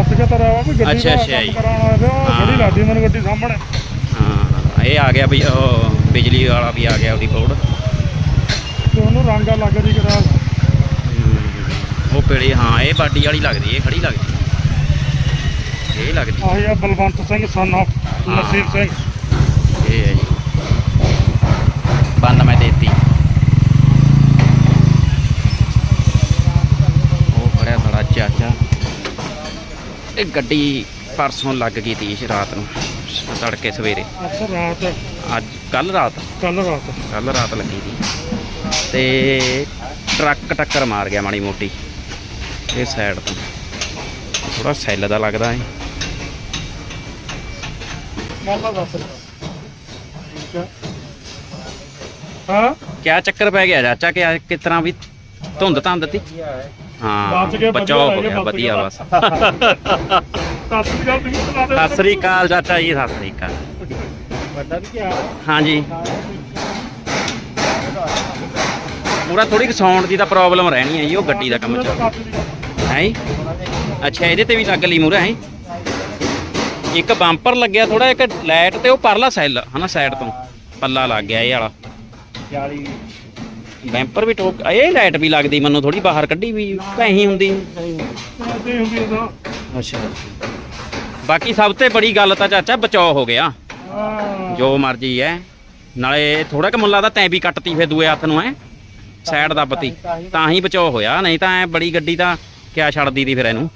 ਅੱਛਾ, ਅੱਛਾ ਜੀ। ਜਿਹੜੀ ਲਾਦੀ ਮੈਨੂੰ ਗੱਡੀ ਸਾਹਮਣੇ। ਹਾਂ ਇਹ ਆ ਗਿਆ ਵੀ ਉਹ ਬਿਜਲੀ ਵਾਲਾ ਵੀ ਆ ਗਿਆ ਉਹਦੀ ਕੋਡ ਤੇ ਉਹਨੂੰ ਰੰਗਾ ਲੱਗ ਰਹੀ ਕਰਾ ਉਹ ਪੀੜੀ ਹਾਂ ਇਹ ਬਾਡੀ ਵਾਲੀ ਲੱਗਦੀ ਇਹ ਖੜੀ ਲੱਗਦੀ। ਇਹ ਲੱਗਦੀ। ਆਹੀ ਬਲਵੰਤ ਸਿੰਘ ਸਨ ਆਫ। ਨਸੀਬ ਸਿੰਘ। ਇਹ ਹੈ ਜੀ। 92 ਦੇਤੀ। ਉਹ ਖੜਿਆ ਸਾਡਾ ਚਾਚਾ। ਇਹ ਗੱਡੀ ਪਰਸੋਂ ਲੱਗ ਗਈ ਤੀ ਰਾਤ ਨੂੰ ਤੜਕੇ ਸਵੇਰੇ। ਅੱਛਾ ਰਾਤ। ਅੱਜ ਕੱਲ ਰਾਤ। ਕੱਲ ਰਾਤ। ਕੱਲ ਰਾਤ ਲੱਗੀ ਸੀ ਤੇ ਟਰੱਕ ਟੱਕਰ ਮਾਰ ਗਿਆ ਮਾੜੀ ਮੋਟੀ ਇਹ ਸਾਈਡ ਤੋਂ। ਥੋੜਾ ਸੈੱਲ ਦਾ ਲੱਗਦਾ ਹੈ ਮਾਲਾ ਦੱਸ ਹੈ ਹਾਂ? ਕਿਆ ਚੱਕਰ ਪੈ ਗਿਆ ਚਾਚਾ ਕਿ ਕਿਸ ਤਰ੍ਹਾਂ ਵੀ ਧੁੰਦ ਤੀ ਹਾਂ। ਬਚ ਗਏ, ਬਚਾਓ ਹੋ ਵਧੀਆ ਗਿਆ ਵਧੀਆ। ਬਸ। ਸਤਿ ਸ੍ਰੀ ਅਕਾਲ ਤੁਸੀਂ ਸੁਣਾ ਦੇ ਸਤਿ ਸ੍ਰੀ ਅਕਾਲ ਚਾਚਾ ਜੀ ਸਤਿ ਸ੍ਰੀ ਅਕਾਲ। ਵੱਡਾ ਵੀ ਕੀ ਹਾਂਜੀ। ਪੂਰਾ ਥੋੜੀ ਸਾਊਂਡ ਦੀ ਤਾਂ ਪ੍ਰੋਬਲਮ ਰਹਿਣੀ ਹੈ ਜੀ ਉਹ ਗੱਡੀ ਦਾ ਕੰਮ ਚੱਲ ਹੈ? ਜੀ ਅੱਛਾ ਇਹਦੇ ਤੇ ਵੀ ਲੱਗ ਲਈ ਮੂਰਾ ਹੈ? ਇੱਕ ਬੰਪਰ ਲੱਗਿਆ ਥੋੜਾ ਇੱਕ ਲਾਈਟ ਤੇ ਉਹ ਪਰਲਾ ਸੈੱਲ ਹਨਾ ਸਾਈਡ ਤੋਂ। ਪੱਲਾ ਲੱਗ ਗਿਆ ਇਹ ਵਾਲਾ। 40 ਬੈਂਪਰ ਵੀ ਠੋਕ ਇਹ ਲਾਈਟ ਵੀ ਲੱਗਦੀ ਮੈਨੂੰ ਥੋੜੀ ਬਾਹਰ ਕੱਢੀ ਵੀ ਕਹੀਂ ਹੁੰਦੀ। ਐਸੀ ਹੁੰਦੀ ਹੈ ਤਾਂ। ਅੱਛਾ। ਬਾਕੀ ਸਭ ਤੋਂ ਬੜੀ ਗੱਲ ਤਾਂ ਚਾਚਾ ਬਚਾਓ ਹੋ ਗਿਆ। ਹਾਂ। ਜੋ ਮਰਜ਼ੀ ਐ ਨਾਲੇ ਥੋੜਾ ਕੁ ਮੁੱਲਾ ਦਾ ਤੈਂ ਵੀ ਕੱਟਤੀ ਫੇ ਦੂਏ ਹੱਥ ਨੂੰ ਐ ਸਾਈਡ ਦੱਬਤੀ ਤਾਂ। ਹੀ ਬਚਾਓ ਹੋਇਆ। ਨਹੀਂ ਤਾਂ ਐ ਬੜੀ ਗੱਡੀ ਤਾਂ ਕਿਆ ਛੱਡਦੀ ਤੀ ਫਿਰ ਇਹਨੂੰ।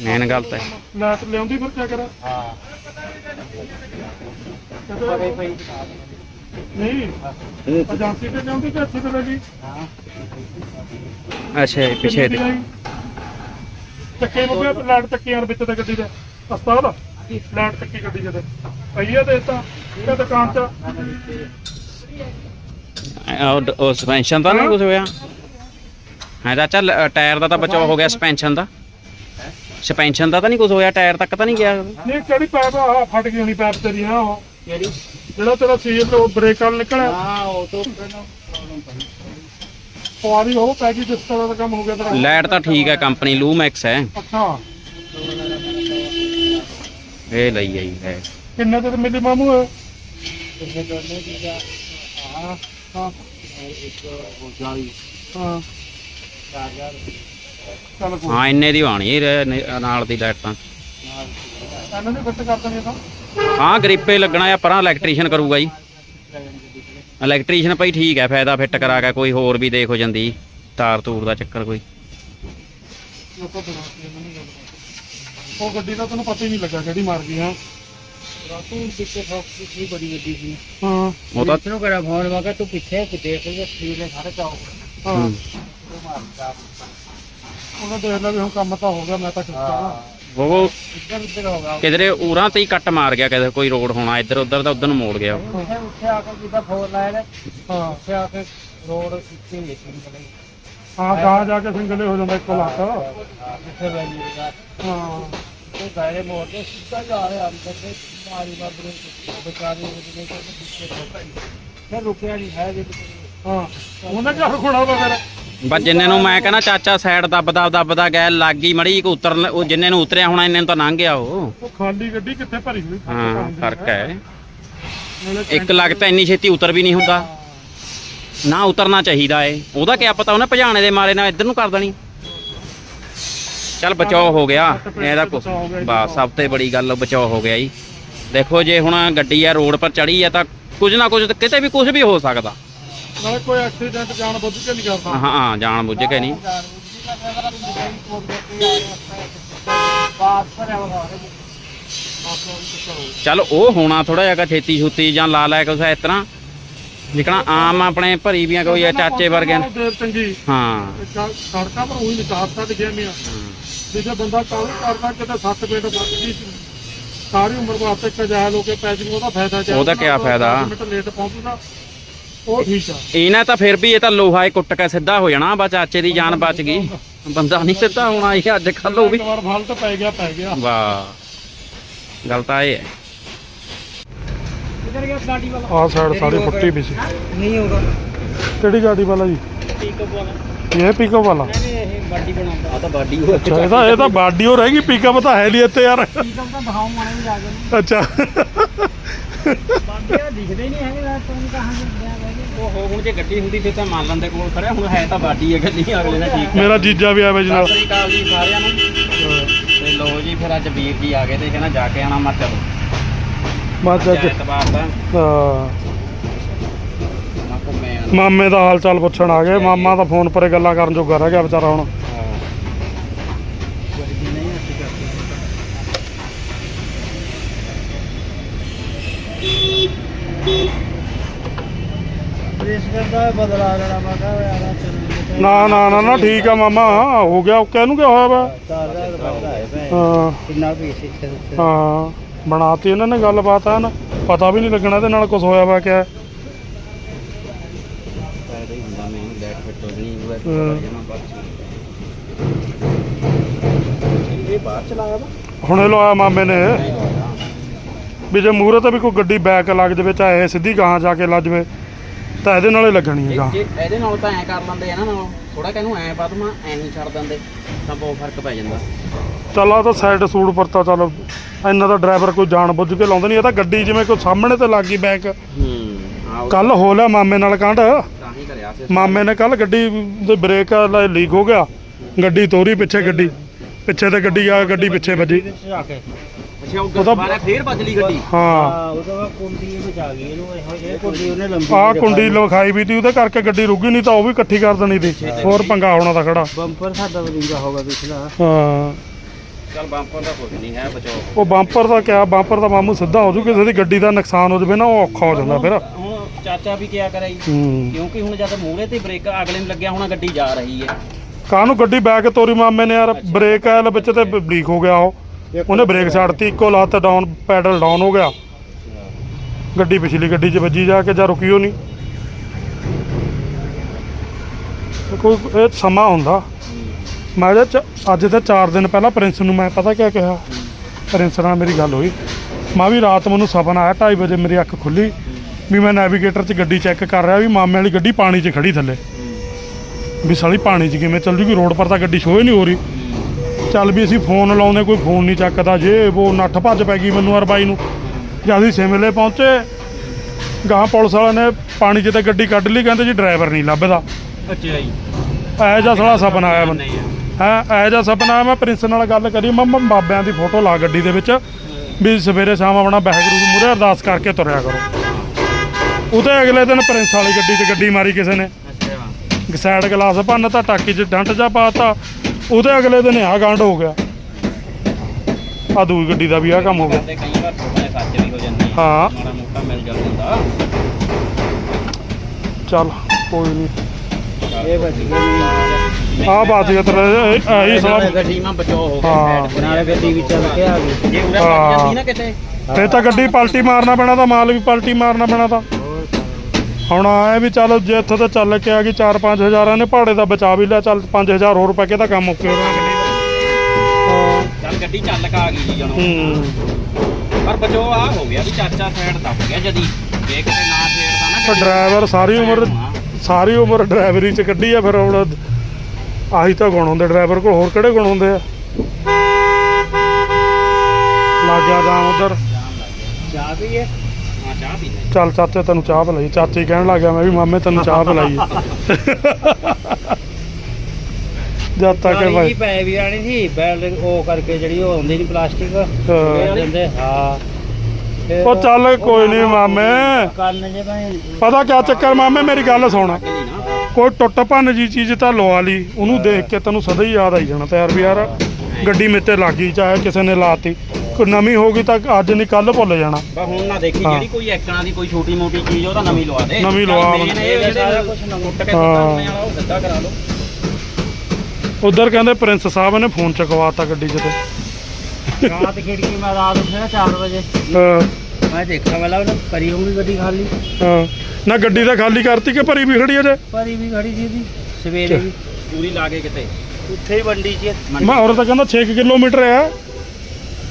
ਮੇਨ ਗੱਲ ਤਾਂ ਇਹ। ਲਾਟ ਲਿਆਉਂਦੀ ਫਿਰ ਕਿਆ ਕਰਾਂ? ਹਾਂ। ਨਹੀਂ ਏਜੰਸੀ ਤੇ ਲਿਆਉਂਦੀ ਤੇ ਇੱਥੇ ਤੇ ਲੱਗੀ ਅੱਛਾ ਇਹ ਪਿੱਛੇ ਦੀ ਚੱਕੇ ਮੁੱਕੇ ਲਾਟ ਚੱਕੀਆਂ ਵਿੱਚ ਤੇ ਗੱਡੀ ਦੇ। ਉਸਤਾਦ ਲਾਟ ਚੱਕੀ ਗੱਡੀ ਦੇ ਪਈਆ ਦੇ ਤਾਂ ਇਹ ਦੁਕਾਨ ਚ। ਉਹ- ਉਹ ਸਸਪੈਂਸ਼ਨ ਤਾਂ ਨਹੀਂ ਕੁਝ ਹੋਇਆ? ਹਾਂ ਚਾਚਾ ਟਾਇਰ ਦਾ ਤਾਂ ਬਚਾਓ ਹੋ ਗਿਆ ਸਸਪੈਂਸ਼ਨ ਦਾ। ਸਸਪੈਂਸ਼ਨ ਦਾ ਤਾਂ ਨਹੀਂ ਕੁਝ ਹੋਇਆ ਟਾਇਰ ਤੱਕ ਤਾਂ ਨਹੀਂ ਗਿਆ। ਨਹੀਂ ਕਿਹੜੀ ਪਾਈਪ ਫਟ ਗਈ ਹੋਣੀ ਪਾਈਪ ਤੇਰੀ ਹਾਂ ਉਹ। ਜਿਹੜਾ ਤੇਰਾ ਸੀਲ ਉਹ ਬ੍ਰੇਕ ਵਾਲ ਨਿਕਲਿਆ। ਹਾਂ ਉਹ ਤੋਂ ਪਵਾਰੀ ਉਹ ਪੈ ਗਈ ਜਿਸ ਤਰ੍ਹਾਂ ਦਾ ਕੰਮ ਹੋ ਗਿਆ ਤੇਰਾ। ਲਾਈਟ ਤਾਂ ਠੀਕ ਹੈ ਕੰਪਨੀ ਲੂਮੈਕਸ ਹੈ। ਅੱਛਾ। ਇਹ ਲਈ ਆਈ ਹੈ। ਕਿੰਨੇ ਤੇ ਮਿਲੀ ਮਾਮੂ ਇਹ? ਦੋਨੇ ਆਹ ਹਾਂ ਇੱਕ ਉਹ ਜਾਲੀ ਹਾਂ। 4000 ਚੱਲ ਕੋਈ ਹਾਂ ਇੰਨੇ ਦੀ ਆਣੀ ਨਾਲ ਦੀ ਲਾਈਟ ਤਾਂ। ਇਹਨਾਂ ਨੇ ਫਿੱਟ ਕਰ ਦੇਣੀ ਤਾਂ? ਹਾਂ ਗਰੀਪੇ ਲੱਗਣਾ ਆ ਪਰਾਂ ਇਲੈਕਟ੍ਰੀਸ਼ੀਅਨ ਕਰੂਗਾ ਜੀ। ਇਲੈਕਟ੍ਰੀਸ਼ੀਅਨ ਭਾਈ ਠੀਕ ਹੈ ਫਾਇਦਾ ਫਿੱਟ ਕਰਾ ਕੇ ਕੋਈ ਹੋਰ ਵੀ ਦੇਖ ਹੋ ਜਾਂਦੀ। ਤਾਰ ਤੂਰ ਦਾ ਚੱਕਰ ਕੋਈ। ਉਹ ਗੱਡੀ ਦਾ ਤੈਨੂੰ ਪਤਾ ਹੀ ਨਹੀਂ ਲੱਗਾ ਕਿਹੜੀ ਮਾਰ ਗਈ ਹਾਂ ਰਾਤੋਂ ਪਿੱਛੇ ਫੋਕਸ ਸੀ ਬੜੀ ਵੱਡੀ ਸੀ। ਹਾਂ। ਉਹ ਤਾਂ ਤੈਨੂੰ ਕਰਾ ਫੋਨ ਵਾਗਾ ਤੂੰ ਪਿੱਛੇ ਕਿ ਦੇਖ ਲੈ ਸਟੀਲ ਸਾਰੇ ਚਾਉ ਹਾਂ ਹੂੰ। ਉਹ ਮਾਰਦਾ ਉਹਨੇ ਦੇਖ ਲਿਆ ਵੀ ਹੁਣ ਕੰਮ ਤਾਂ ਹੋ ਗਿਆ ਮੈਂ ਤਾਂ ਉੱਧਰ ਹੋ। ਗਿਆ ਕਿਧਰੇ ਉਰਾਂ ਤੇ ਹੀ ਕੱਟ ਮਾਰ ਗਿਆ ਕਿਤੇ ਕੋਈ ਰੋਡ ਹੋਣਾ ਇੱਧਰ ਉੱਧਰ ਦਾ ਉਧਰ ਨੂੰ ਮੋੜ ਗਿਆ। ਉਹ। ਉੱਥੇ ਉੱਥੇ ਆ ਕੇ ਜਿੱਦਾਂ ਫੋਰ ਲਾਇਆ ਨੇ ਹਾਂ ਉੱਥੇ ਆ ਕੇ ਰੋਡ ਉੱਤੇ ਹੀ ਹਾਂ। ਗਾਂ ਜਾ ਕੇ ਸਿੰਗਲੇ ਹੋ ਜਾਂਦਾ ਇੱਕੋ ਲੱਖ ਜਿੱਥੇ ਵੈਲੀ ਦਾ ਹਾਂ। ਤੇ ਗਾਇਰੇ ਮੋੜ ਕੇ ਸਿੱਧਾ ਜਾ ਰਿਹਾ ਅੰਦਰ ਤੇ ਮਾਰੀ ਬਾਬਰੇ ਬਚਾਰੀ ਉਹਦੇ ਕੋਲ ਪਿੱਛੇ ਫਿਰ ਰੁਕਿਆ ਨਹੀਂ ਹੈ ਜੇ ਹਾਂ ਉਹਨੇ ਕਿਹਾ ਰੁਕਣਾ ਵਾ ਫਿਰ। ਬਸ ਜਿੰਨੇ ਨੂੰ ਮੈਂ ਕਹਿੰਦਾ ਚਾਚਾ ਸਾਈਡ ਦੱਬਦਾ ਦੱਬਦਾ ਗਿਆ ਲੱਗੀ ਮੜੀ ਕੋ ਉਤਰ ਉਹ ਜਿੰਨੇ ਨੂੰ ਉਤਰਿਆ ਹੋਣਾ ਇੰਨੇ ਨੂੰ ਤਾਂ ਲੰਘ ਗਿਆ ਉਹ। ਉਹ ਖਾਲੀ ਗੱਡੀ ਕਿੱਥੇ ਭਰੀ ਹੋਈ? ਹਾਂ ਫ਼ਰਕ ਹੈ। ਇੱਕ ਲੱਗ ਤਾਂ ਇੰਨੀ ਛੇਤੀ ਉਤਰ ਵੀ ਨਹੀਂ ਹੁੰਦਾ। ਨਾ ਉਤਰਨਾ ਚਾਹੀਦਾ ਏ। ਉਹਦਾ ਕਿਆ ਪਤਾ ਉਹਨੇ ਭਜਾਣੇ ਦੇ ਮਾਰੇ ਨਾਲ ਇੱਧਰ ਨੂੰ ਕਰ ਦੇਣੀ। ਚੱਲ ਬਚਾਓ ਹੋ ਗਿਆ। ਇਹਦਾ ਕੁਛ ਬਸ ਸਭ ਤੋਂ ਬੜੀ ਗੱਲ ਬਚਾਓ ਹੋ ਗਿਆ ਜੀ। ਦੇਖੋ ਜੇ ਹੁਣ ਗੱਡੀ ਆ ਰੋਡ ਪਰ ਚੜੀ ਆ ਤਾਂ ਕੁਝ ਨਾ ਕੁਝ ਕਿਤੇ ਵੀ ਕੁਝ ਵੀ ਹੋ ਸਕਦਾ। ਨਾਲੇ ਕੋਈ ਐਕਸੀਡੈਂਟ ਜਾਣ ਬੁੱਝ ਕੇ ਨਹੀਂ ਕਰਦਾ। ਹਾਂ ਹਾਂ ਜਾਣ ਬੁੱਝ ਕੇ ਨਹੀਂ। ਚੱਲ ਉਹ ਹੋਣਾ ਥੋੜਾ ਜਿਹਾ ਛੇਤੀ ਛੁੱਤੀ ਜਾਂ ਲਾ ਲੈ ਕੁਛ ਇਸ ਤਰ੍ਹਾਂ। ਜਿਕਣਾ ਆਮ ਆਪਣੇ ਭਰੀ ਵੀਆਂ ਕੋਈ ਆ ਚਾਚੇ ਵਰਗੇ ਨੇ। ਦੇਰ ਚੰਗੀ। ਹਾਂ। ਸ- ਸੜਕਾਂ ਪਰ ਉਹੀ ਨਿਕਾਸਤਾ ਦਿਖਿਆ ਮੀਆਂ ਵੀ ਜੇ ਬੰਦਾ ਕਾਹੂ ਕਰਦਾ ਕਿਤੇ ਸੱਤ ਪਿੰਡ ਵੱਜ ਗਈ ਸਾਰੀ ਉਮਰ ਵਾਸਤੇ ਕਜਾ ਲੋ ਕੇ ਪੈ ਜੂ ਉਹਦਾ ਫਾਇਦਾ ਉਹਦਾ ਕਿਆ ਫਾਇਦਾ? ਮਿੰਟ ਲੇਟ ਪਹੁੰਚੂਗਾ। ਉਹ ਠੀਕ ਆ ਇਹਨਾਂ ਤਾਂ ਫਿਰ ਵੀ ਇਹ ਤਾਂ ਲੋਹਾ ਹੀ ਕੁੱਟ ਕੇ ਸਿੱਧਾ ਹੋ ਜਾਣਾ ਬਾ ਚਾਚੇ ਦੀ ਜਾਨ ਬਚ ਗਈ। ਬੰਦਾ ਨਹੀਂ ਸਿੱਧਾ ਹੋਣਾ ਇਹ ਅੱਜ ਕੱਲ ਉਹ ਵੀ। ਇੱਕ ਵਾਰ ਫਲਟ ਪੈ ਗਿਆ ਪੈ ਗਿਆ। ਵਾਹ। ਗੱਲ ਤਾਂ ਇਹ ਹੈ। ਕਿਧਰ ਗਿਆ ਗਾੜੀ ਵਾਲਾ? ਆਹ ਸਾਈਡ ਸਾਰੀ ਫੁੱਟੀ ਵੀ ਸੀ। ਨਹੀਂ ਹੋਗਾ ਕਿਹੜੀ ਗਾੜੀ ਵਾਲਾ ਜੀ? ਪਿਕਅਪ ਵਾਲਾ। ਇਹ ਪਿਕਅਪ ਵਾਲਾ? ਇਹ ਗੱਡੀ ਬਣਾਉਂਦਾ। ਆ ਤਾਂ ਬਾਡੀ ਇਹ ਤਾਂ ਇਹ ਤਾਂ ਬਾਡੀ ਹੋ ਰਹੇਗੀ ਪਿਕਅਪ ਤਾਂ ਹੈ ਨਹੀਂ ਇੱਥੇ ਯਾਰ। ਪਿਕਅਪ ਤਾਂ ਦਿਖਾਉਂ ਮਾਣੇ ਵੀ ਜਾ ਕੇ। ਅੱਛਾ। ਤਾਂ ਦਿਖਦੇ ਨਹੀਂ ਹੈਗੇ ਤੂੰ ਕਹਾਂ ਗਿਆ ਉਹ ਹੁਣ ਜੇ ਗੱਡੀ ਹੁੰਦੀ ਫਿਰ ਤਾਂ ਮੰਨ ਲੈਂਦੇ ਕੋਲ ਖੜਿਆ ਹੁਣ ਹੈ ਤਾਂ ਬਾਡੀ ਹੈ ਗੱਡੀ ਅਗਲੇ ਨੇ ਠੀਕ ਮੇਰਾ ਜੀਜਾ ਵੀ ਆਇਆ ਜੀ ਨਾਲ ਸਤਿ ਸ੍ਰੀ ਅਕਾਲ ਜੀ ਸਾਰਿਆਂ ਨੂੰ। ਤੇ ਲੋ ਜੀ ਫਿਰ ਅੱਜ ਵੀਰ ਜੀ ਆ ਗਏ ਤੇ ਕਹਿੰਦਾ ਜਾ ਕੇ ਆਣਾ ਮਾ ਚਲੋ ਅੱਜ। ਐਤਵਾਰ ਦਾ। ਮੈਂ ਘੁੰਮੇ ਮਾਮੇ ਦਾ ਹਾਲ ਚਾਲ ਪੁੱਛਣ ਆ ਗਏ। ਮਾਮਾ ਤਾਂ ਫੋਨ ਪਰੇ ਗੱਲਾਂ ਕਰਨ ਜੋਗਾ ਰਹਿ ਗਿਆ ਵਿਚਾਰਾ ਹੁਣ। ਪ੍ਰੇਸ ਕਰਦਾ ਬਦਲਾ ਲੈਣਾ ਮੈਂ ਕਹਾਂ ਯਾਰ ਚੱਲ ਨਾ ਨਾ ਨਾ ਨਾ ਠੀਕ ਆ ਮਾਮਾ ਹੋ ਗਿਆ ਓਕੇ ਇਹਨੂੰ ਕਿਆ ਹੋਇਆ ਵਾ? ਤਾਰ ਦਾ ਬੰਦਾ ਹੈ ਭੈਣ। ਹਾਂ। ਕਿੰਨਾ ਵੀ ਸਿੱਖੇ ਉੱਤੇ ਹਾਂ ਬਣਾਤੀ ਇਹਨਾਂ ਨੇ ਗੱਲਬਾਤ ਆ ਨਾ? ਪਤਾ ਵੀ ਨਹੀਂ ਲੱਗਣਾ ਇਹਦੇ ਨਾਲ ਕੁਝ ਹੋਇਆ ਵਾ ਕਿਆ। ਫਾਇਦਾ ਹੀ ਹੁੰਦਾ ਨਹੀਂ ਲੈਟ ਫਿੱਟ ਹੋ ਨਹੀਂ ਹਾਂ। ਇਹ ਬਾਹਰ ਚਲਾਇਆ ਵਾ? ਹੁਣੇ ਲਵਾਇਆ ਮਾਮੇ ਨੇ। ਵੀ ਜੇ ਮੂਹਰੇ ਤੇ ਵੀ ਕੋਈ ਗੱਡੀ ਬੈਕ ਲੱਗ ਜਾਵੇ ਚਾਹੇ ਸਿੱਧੀ ਗਾਹਾਂ ਜਾ ਕੇ ਲੱਜ ਜਾਵੇ ਤਾਂ ਇਹਦੇ ਨਾਲ ਹੀ ਲੱਗਣੀ ਹੈਗਾ। ਜੇ ਇਹਦੇ ਨਾਲ ਤਾਂ ਐ ਕਰ ਲੈਂਦੇ ਆ ਨਾ ਨਾਲ ਥੋੜਾ ਕਿਨੂੰ ਐ ਪਦਮਾ ਐ ਨਹੀਂ ਛੱਡ ਦਿੰਦੇ ਤਾਂ ਬਹੁਤ ਫ਼ਰਕ ਪੈ ਜਾਂਦਾ। ਚੱਲ ਆ ਤਾਂ ਸਾਈਡ ਸੂਟ ਪਰ ਤਾਂ ਚੱਲ ਇੰਨਾ ਤਾਂ ਡਰਾਈਵਰ ਕੋਈ ਜਾਣ ਬੁੱਝ ਕੇ ਲਾਉਂਦਾ ਨਹੀਂ ਇਹ ਤਾਂ ਗੱਡੀ ਜਿਵੇਂ ਕੋਈ ਸਾਹਮਣੇ ਤੇ ਲੱਗ ਗਈ ਬੈਕ ਹੂੰ ਕੱਲ ਹੋ ਲਿਆ ਮਾਮੇ ਨਾਲ ਕਾਂਡ। ਤਾਂ ਹੀ ਕਰਿਆ ਸੀ। ਮਾਮੇ ਨੇ ਕੱਲ ਗੱਡੀ ਦੇ ਬ੍ਰੇਕ ਲੀਕ ਹੋ ਗਿਆ। ਗੱਡੀ ਤੋਰੀ ਪਿੱਛੇ ਗੱਡੀ ਪਿੱਛੇ ਤੇ ਗੱਡੀ ਆ ਗੱਡੀ ਪਿੱਛੇ ਵੱਜੀ। ਅੱਛਾ ਉਹ ਉਹਦਾ- ਦੁਬਾਰਾ ਫੇਰ ਬਦਲੀ ਗੱਡੀ? ਹਾਂ। ਉਹਦਾ ਵਾ ਕੁੰਡੀ ਵਿੱਚ ਆ ਗਈ ਇਹਨੂੰ ਇਹੋ ਜਿਹੇ ਕੁੰਡੀ ਉਹਨੇ ਲੰਬੀ ਆਹ ਕੁੰਡੀ ਲਖਾਈ ਵੀ ਤੀ ਉਹਦੇ ਕਰਕੇ ਗੱਡੀ ਰੁਕੀ ਨਹੀਂ ਤਾਂ ਉਹ ਵੀ ਇਕੱਠੀ ਕਰ ਦੇਣੀ ਤੀ। ਹੋਰ ਪੰਗਾ ਹੋਣਾ ਤਾਂ ਖੜਾ। ਬੰਪਰ ਸਾਡਾ ਵਰਿੰਗਾ ਹੋਗਾ ਪਿਛਲਾ। ਹਾਂ। ਚੱਲ ਬੰਪਰ ਦਾ ਕੁਝ ਨਹੀਂ ਹੈ ਬਚਾਓ। ਉਹ ਬੰਪਰ ਦਾ ਕਿਆ ਬੰਪਰ ਦਾ ਮਾਮੂ ਸਿੱਧਾ ਹੋ ਜੂ ਕਿਸੇ ਦੀ ਗੱਡੀ ਦਾ ਨੁਕਸਾਨ ਹੋ ਜਾਵੇ ਨਾ ਉਹ ਔਖਾ ਹੋ ਜਾਂਦਾ ਫਿਰ। ਹੁਣ ਚਾਚਾ ਵੀ ਕਿਆ ਕਰੇ ਜੀ? ਹੂੰ। ਕਿਉਂਕਿ ਹੁਣ ਜਦ ਮੂਹਰੇ ਤੇ ਬ੍ਰੇਕ ਅਗਲੇ ਨੂੰ ਲੱਗਿਆ ਹੋਣਾ ਗੱਡੀ ਜਾ ਰਹੀ ਹੈ। ਕਾਹਨੂੰ ਗੱਡੀ ਬੈਕ ਤੋਰੀ ਮਾਮੇ ਨੇ ਯਾਰ ਬ੍ਰੇਕ ਆਇਲ ਵਿੱਚ ਤੇ ਲੀਕ ਹੋ ਗਿਆ ਉਹ। ਉਹਨੇ ਬ੍ਰੇਕ ਛੱਡਤੀ ਇੱਕੋ ਲੱਤ ਡਾਊਨ ਪੈਡਲ ਡਾਊਨ ਹੋ ਗਿਆ। ਗੱਡੀ ਪਿਛਲੀ ਗੱਡੀ 'ਚ ਵੱਜੀ ਜਾ ਕੇ ਜਾਂ ਰੁਕੀ ਉਹ ਨਹੀਂ। ਕੋਈ ਇਹ ਸਮਾਂ ਹੁੰਦਾ। ਮੈਂ ਜੇ ਚ- ਅੱਜ ਤੇ 4 ਦਿਨ ਪਹਿਲਾਂ ਪ੍ਰਿੰਸ ਨੂੰ ਮੈਂ ਪਤਾ ਕਿਆ ਕਿਹਾ? ਪ੍ਰਿੰਸ ਨਾਲ ਮੇਰੀ ਗੱਲ ਹੋਈ। ਮੈਂ ਵੀ ਰਾਤ ਮੈਨੂੰ ਸੁਪਨਾ ਆਇਆ 2:30 ਵਜੇ ਮੇਰੀ ਅੱਖ ਖੁੱਲੀ। ਵੀ ਮੈਂ ਨੈਵੀਗੇਟਰ 'ਚ ਗੱਡੀ ਚੈੱਕ ਕਰ ਰਿਹਾ ਵੀ ਮਾਮੇ ਵਾਲੀ ਗੱਡੀ ਪਾਣੀ 'ਚ ਖੜੀ ਥੱਲੇ। ਵੀ ਸਾਲੀ ਪਾਣੀ 'ਚ ਕਿਵੇਂ ਚੱਲ ਜੂਗੀ ਰੋਡ ਪਰ ਤਾਂ ਗੱਡੀ ਸ਼ੋਅ ਹੀ ਨਹੀਂ ਹੋ ਰਹੀ। ਚੱਲ ਵੀ ਅਸੀਂ ਫੋਨ ਲਾਉਂਦੇ ਕੋਈ ਫੋਨ ਨਹੀਂ ਚੱਕਦਾ ਜੇ ਉਹ ਨੱਠ ਭੱਜ ਪੈ ਗਈ ਮੈਨੂੰ ਔਰ ਬਾਈ ਨੂੰ। ਜਦ ਅਸੀਂ ਸਿਮਲੇ ਪਹੁੰਚੇ ਗਾਂ ਪੁਲਿਸ ਵਾਲਿਆਂ ਨੇ ਪਾਣੀ 'ਚ ਤੇ ਗੱਡੀ ਕੱਢ ਲਈ ਕਹਿੰਦੇ ਜੀ ਡਰਾਈਵਰ ਨਹੀਂ ਲੱਭਦਾ। ਅੱਛਾ ਜੀ। ਐ ਜਿਹਾ ਸਾਲਾ ਸੁਪਨਾ ਆਇਆ ਮੈਨੂੰ। ਹੈ ਐ ਜਿਹਾ ਸੁਪਨਾ ਮੈਂ ਪ੍ਰਿੰਸ ਨਾਲ ਗੱਲ ਕਰੀ ਮੈਂ ਮੈਂ ਬਾਬਿਆਂ ਦੀ ਫੋਟੋ ਲਾ ਗੱਡੀ ਦੇ ਵਿੱਚ ਵੀ ਸਵੇਰੇ ਸ਼ਾਮ ਆਪਣਾ ਵਾਹਿਗੁਰੂ ਦੇ ਮੂਹਰੇ ਅਰਦਾਸ ਕਰਕੇ ਤੁਰਿਆ ਕਰੋ। ਉਹਦੇ ਅਗਲੇ ਦਿਨ ਪ੍ਰਿੰਸ ਵਾਲੀ ਗੱਡੀ 'ਚ ਗੱਡੀ ਮਾਰੀ ਕਿਸੇ ਨੇ। ਅੱਛਾ। ਸਾਈਡ ਗਲਾਸ ਭੰਨ ਤਾਂ ਟਾਕੀ 'ਚ ਡੰਟ ਜਾ ਪਾਤਾ ਉਹਦੇ ਅਗਲੇ ਦਿਨ ਆ ਗੰਢ ਹੋ ਗਿਆ। ਆ ਦੂਜੀ ਗੱਡੀ ਦਾ ਵੀ ਆ ਕੰਮ ਹੋ ਗਿਆ। ਕਰਦੇ ਕਈ ਵਾਰ ਸੁਪਨੇ ਸੱਚ ਵੀ ਹੋ ਜਾਂਦੇ ਆ ਹਾਂ। ਮਾੜਾ ਮੋਟਾ ਮਿਲ ਜਾਂਦਾ ਚੱਲ ਕੋਈ ਨਹੀਂ ਇਹ ਬਚ ਗਈ ਆ ਬਾਤ ਗਿਆ ਤੇਰਾ ਇਹੀ ਸਾਲਾ ਗੱਡੀ ਮਾ ਬਚਾਓ ਹੋ ਹਾਂ। ਗਿਆ ਨਾਲੇ ਗੱਡੀ ਵੀ ਚੱਲ ਕੇ ਆ ਗਈ ਜੇ ਉਰੇ ਹਾਂ। ਵੱਜ ਜਾਂਦੀ ਨਾ ਕਿਤੇ। ਫੇਰ ਤਾਂ ਗੱਡੀ ਪਲਟੀ ਮਾਰਨਾ ਪੈਣਾ ਤਾਂ ਮਾਲ ਵੀ ਪਲਟੀ ਮਾਰਨਾ ਪੈਣਾ ਤਾਂ। ਹੁਣ ਆਏ ਵੀ ਚੱਲ ਜੇ ਇੱਥੇ ਤਾਂ ਚੱਲ ਕੇ ਆ ਗਈ 4-5 ਹਜ਼ਾਰਾਂ ਨੇ ਭਾੜੇ ਦਾ ਬਚਾ ਵੀ ਲਿਆ ਚੱਲ 5000 ਹੋਰ ਪੈ ਕੇ ਤਾਂ ਕੰਮ ਓਕੇ ਹੋ ਗਿਆ ਗੱਡੀ ਚੱਲ ਗੱਡੀ ਚੱਲ ਕਾ ਆ ਗਈ ਜੀ ਜਣੋ ਪਰ ਬਚੋ ਆ ਹੋ ਗਿਆ ਵੀ ਚਾਚਾ ਸਾਈਡ ਦੱਬ ਗਿਆ ਜਦੀ। ਜੇ ਕਿਤੇ ਨਾ ਛੇੜਦਾ ਨਾ ਗੱਡੀ, ਡਰਾਈਵਰ ਸਾਰੀ ਉਮਰ ਸਾਰੀ ਉਮਰ ਡਰਾਈਵਰੀ ਚ ਕੱਢੀ ਆ ਫਿਰ ਹੁਣ ਆਹੀ ਤਾਂ ਗੁਣ ਹੁੰਦੇ ਡਰਾਈਵਰ ਕੋਲ ਹੋਰ ਕਿਹੜੇ ਗੁਣ ਹੁੰਦੇ ਆ? ਲੱਗ ਗਿਆ ਜਾਮ ਉਧਰ। ਚਾਹ ਪੀਏ ਹਾਂ ਚਾਹ ਪੀ ਲੈ ਚੱਲ ਚਾਚੇ ਤੈਨੂੰ ਚਾਹ ਪਿਲਾਈ। ਚਾਚੇ ਹੀ ਕਹਿਣ ਲੱਗ ਗਿਆ ਮੈਂ ਵੀ ਮਾਮੇ ਤੈਨੂੰ ਚਾਹ ਪਿਲਾਈ ਜਦ ਤੱਕ ਭਾਈ ਜੀ ਪੈ ਵੀ ਆਣੀ ਸੀ ਬੈਲ ਉਹ ਕਰਕੇ ਜਿਹੜੀ ਉਹ ਹੁੰਦੀ ਨਹੀਂ ਪਲਾਸਟਿਕ ਹਾਂ। ਦਿੰਦੇ ਹਾਂ। ਉਹ ਚੱਲ ਕੋਈ ਨਹੀਂ ਮਾਮੇ। ਪਤਾ ਕਿਆ ਚੱਕਰ ਮਾਮੇ ਮੇਰੀ ਗੱਲ ਸੁਣ। ਕੋਈ ਟੁੱਟ ਭੰਨ ਜੀ ਚੀਜ਼ ਤਾਂ ਲਵਾ ਲਈ। ਉਹਨੂੰ ਦੇਖ ਕੇ ਤੈਨੂੰ ਸਦਾ ਹੀ ਯਾਦ ਆਈ ਜਾਣਾ ਤੇ ਯਾਰ ਵੀ ਯਾਰ ਗੱਡੀ ਮੇਤੇ ਲੱਗ ਚਾਹੇ ਕਿਸੇ ਨੇ ਲਾਤੀ। ਕੋਈ ਨਵੀਂ ਹੋ ਗਈ ਤਾਂ ਅੱਜ ਨਹੀਂ ਕੱਲ ਭੁੱਲ ਜਾਣਾ। ਬਾ ਹੁਣ ਨਾ ਦੇਖੀ ਹਾਂ। ਜਿਹੜੀ ਕੋਈ ਐਕਟਰਾਂ ਦੀ ਕੋਈ ਛੋਟੀ ਮੋਟੀ ਚੀਜ਼ ਉਹ ਤਾਂ ਨਵੀਂ ਲਵਾ ਦੇ। ਨਵੀਂ ਚੱਲ ਲਵਾ main ਬੰਦੇ। ਇਹ ਸਾਰਾ ਜਿਹੜੇ ਕੁਛ ਨਵਾਂ। ਟੁੱਟ ਕੇ ਹਾਂ। ਸੁੱਟਣ ਵਾਲਾ ਉਹ ਸਿੱਧਾ ਕਰਾ ਲਓ। ਉਧਰ ਕਹਿੰਦੇ ਪ੍ਰਿੰਸ ਸਾਹਿਬ ਨੇ ਫੋਨ ਚਕਵਾਤਾ ਗੱਡੀ 'ਚ ਤੇ। ਰਾਤ ਖਿੜਕੀ ਮੈਂ ਰਾਤ ਉੱਠਿਆ 4 ਵਜੇ। ਹਾਂ, ਮੈਂ ਦੇਖਿਆ ਵਾਲਾ ਉਹਨੇ ਕਰੀ ਹੋਊਗੀ ਗੱਡੀ ਖਾਲੀ। ਹਾਂ। ਨਾ ਗੱਡੀ ਤਾਂ ਖਾਲੀ ਕਰਤੀ ਕਿ ਭਰੀ ਵੀ ਖੜੀ ਅਜੇ ਭਰੀ ਵੀ ਖੜੀ ਸੀ ਇਹਦੀ ਸਵੇਰੇ ਵੀ। ਪੂਰੀ ਲਾ ਕੇ ਕਿਤੇ। ਉੱਥੇ ਹੀ ਮੰਡੀ 'ਚ ਮੈਂ ਔਰ ਤਾਂ ਕਹਿੰਦਾ 6 ਕਿਲੋਮੀਟਰ ਆ।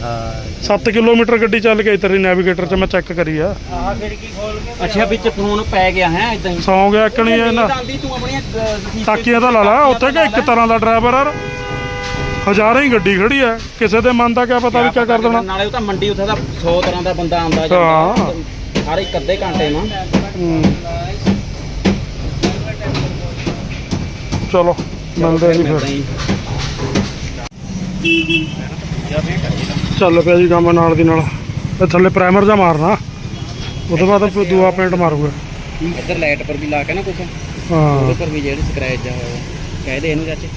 ਹਾਂ 7 ਕਿਲੋਮੀਟਰ ਗੱਡੀ ਚੱਲ ਗਈ ਤੇਰੀ ਨੈਵੀਗੇਟਰ 'ਚ ਮੈਂ ਚੈੱਕ ਕਰੀ ਆ। ਆਹ ਖਿੜਕੀ ਖੋਲ ਕੇ ਅੱਛਾ ਵਿੱਚ ਫੋਨ ਪੈ ਗਿਆ ਹੈ ਇਦਾਂ ਹੀ? ਸੌਂ ਗਿਆ ਕਣੀ ਇਹ ਨਾ। ਤੂੰ ਆਪਣੀਆਂ ਤਾਕੀਆਂ ਤਾਂ ਲਾ ਲਾ ਉੱਥੇ ਕਿ ਇੱਕ ਤਰ੍ਹਾਂ ਦਾ ਡਰਾਈਵਰ ਆ। ਹਜ਼ਾਰਾਂ ਹੀ ਗੱਡੀ ਖੜੀ ਆ ਕਿਸੇ ਦੇ ਮਨ ਦਾ ਕਿਆ ਪਤਾ ਵੀ ਕਿਆ ਕਰ ਦੇਣਾ। ਨਾਲੇ ਉਹ ਤਾਂ ਮੰਡੀ ਉੱਥੇ ਤਾਂ 100 ਤਰ੍ਹਾਂ ਦਾ ਬੰਦਾ ਆਉਂਦਾ। ਜਾਂਦਾ ਹਰ ਇੱਕ ਅੱਧੇ ਘੰਟੇ ਨੂੰ। ਚਲੋ ਮਿਲਦੇ ਜੀ ਫਿਰ। ਚੱਲ ਪਿਆ ਜੀ ਕੰਮ ਨਾਲ ਦੀ ਨਾਲ। ਇਹ ਥੱਲੇ ਪ੍ਰਾਈਮਰ ਜਾ ਮਾਰਨਾ। ਉਹਦੇ ਬਾਅਦ ਫਿਰ ਦੂਆ ਪੇਂਟ ਮਾਰੂਗਾ। ਇੱਧਰ ਲਾਈਟ ਪਰ ਵੀ ਲਾ ਕੇ ਨਾ ਉਹਦੇ ਹਾਂ। ਪਰ ਵੀ ਜਿਹੜੀ ਸਕ੍ਰੈਚ ਹੋਇਆ ਕਹਿ ਦੇ ਇਹਨੂੰ ਚਾਚੇ।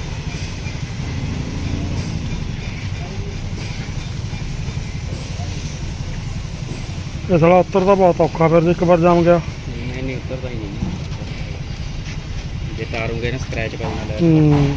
ਇਹ ਸਾਲਾ ਉੱਤਰ ਦਾ ਬਹੁਤ ਔਖਾ ਫਿਰ ਜੇ ਇੱਕ ਵਾਰ ਜੰਮ ਗਿਆ। ਨਹੀਂ ਨਹੀਂ ਉੱਤਰਦਾ ਹੀ ਨਹੀਂ ਜੇ ਤਾਰੂਗੇ ਨਾ ਸਕ੍ਰੈਚ ਪੈਣ ਵਾਲਾ। ਹੂੰ।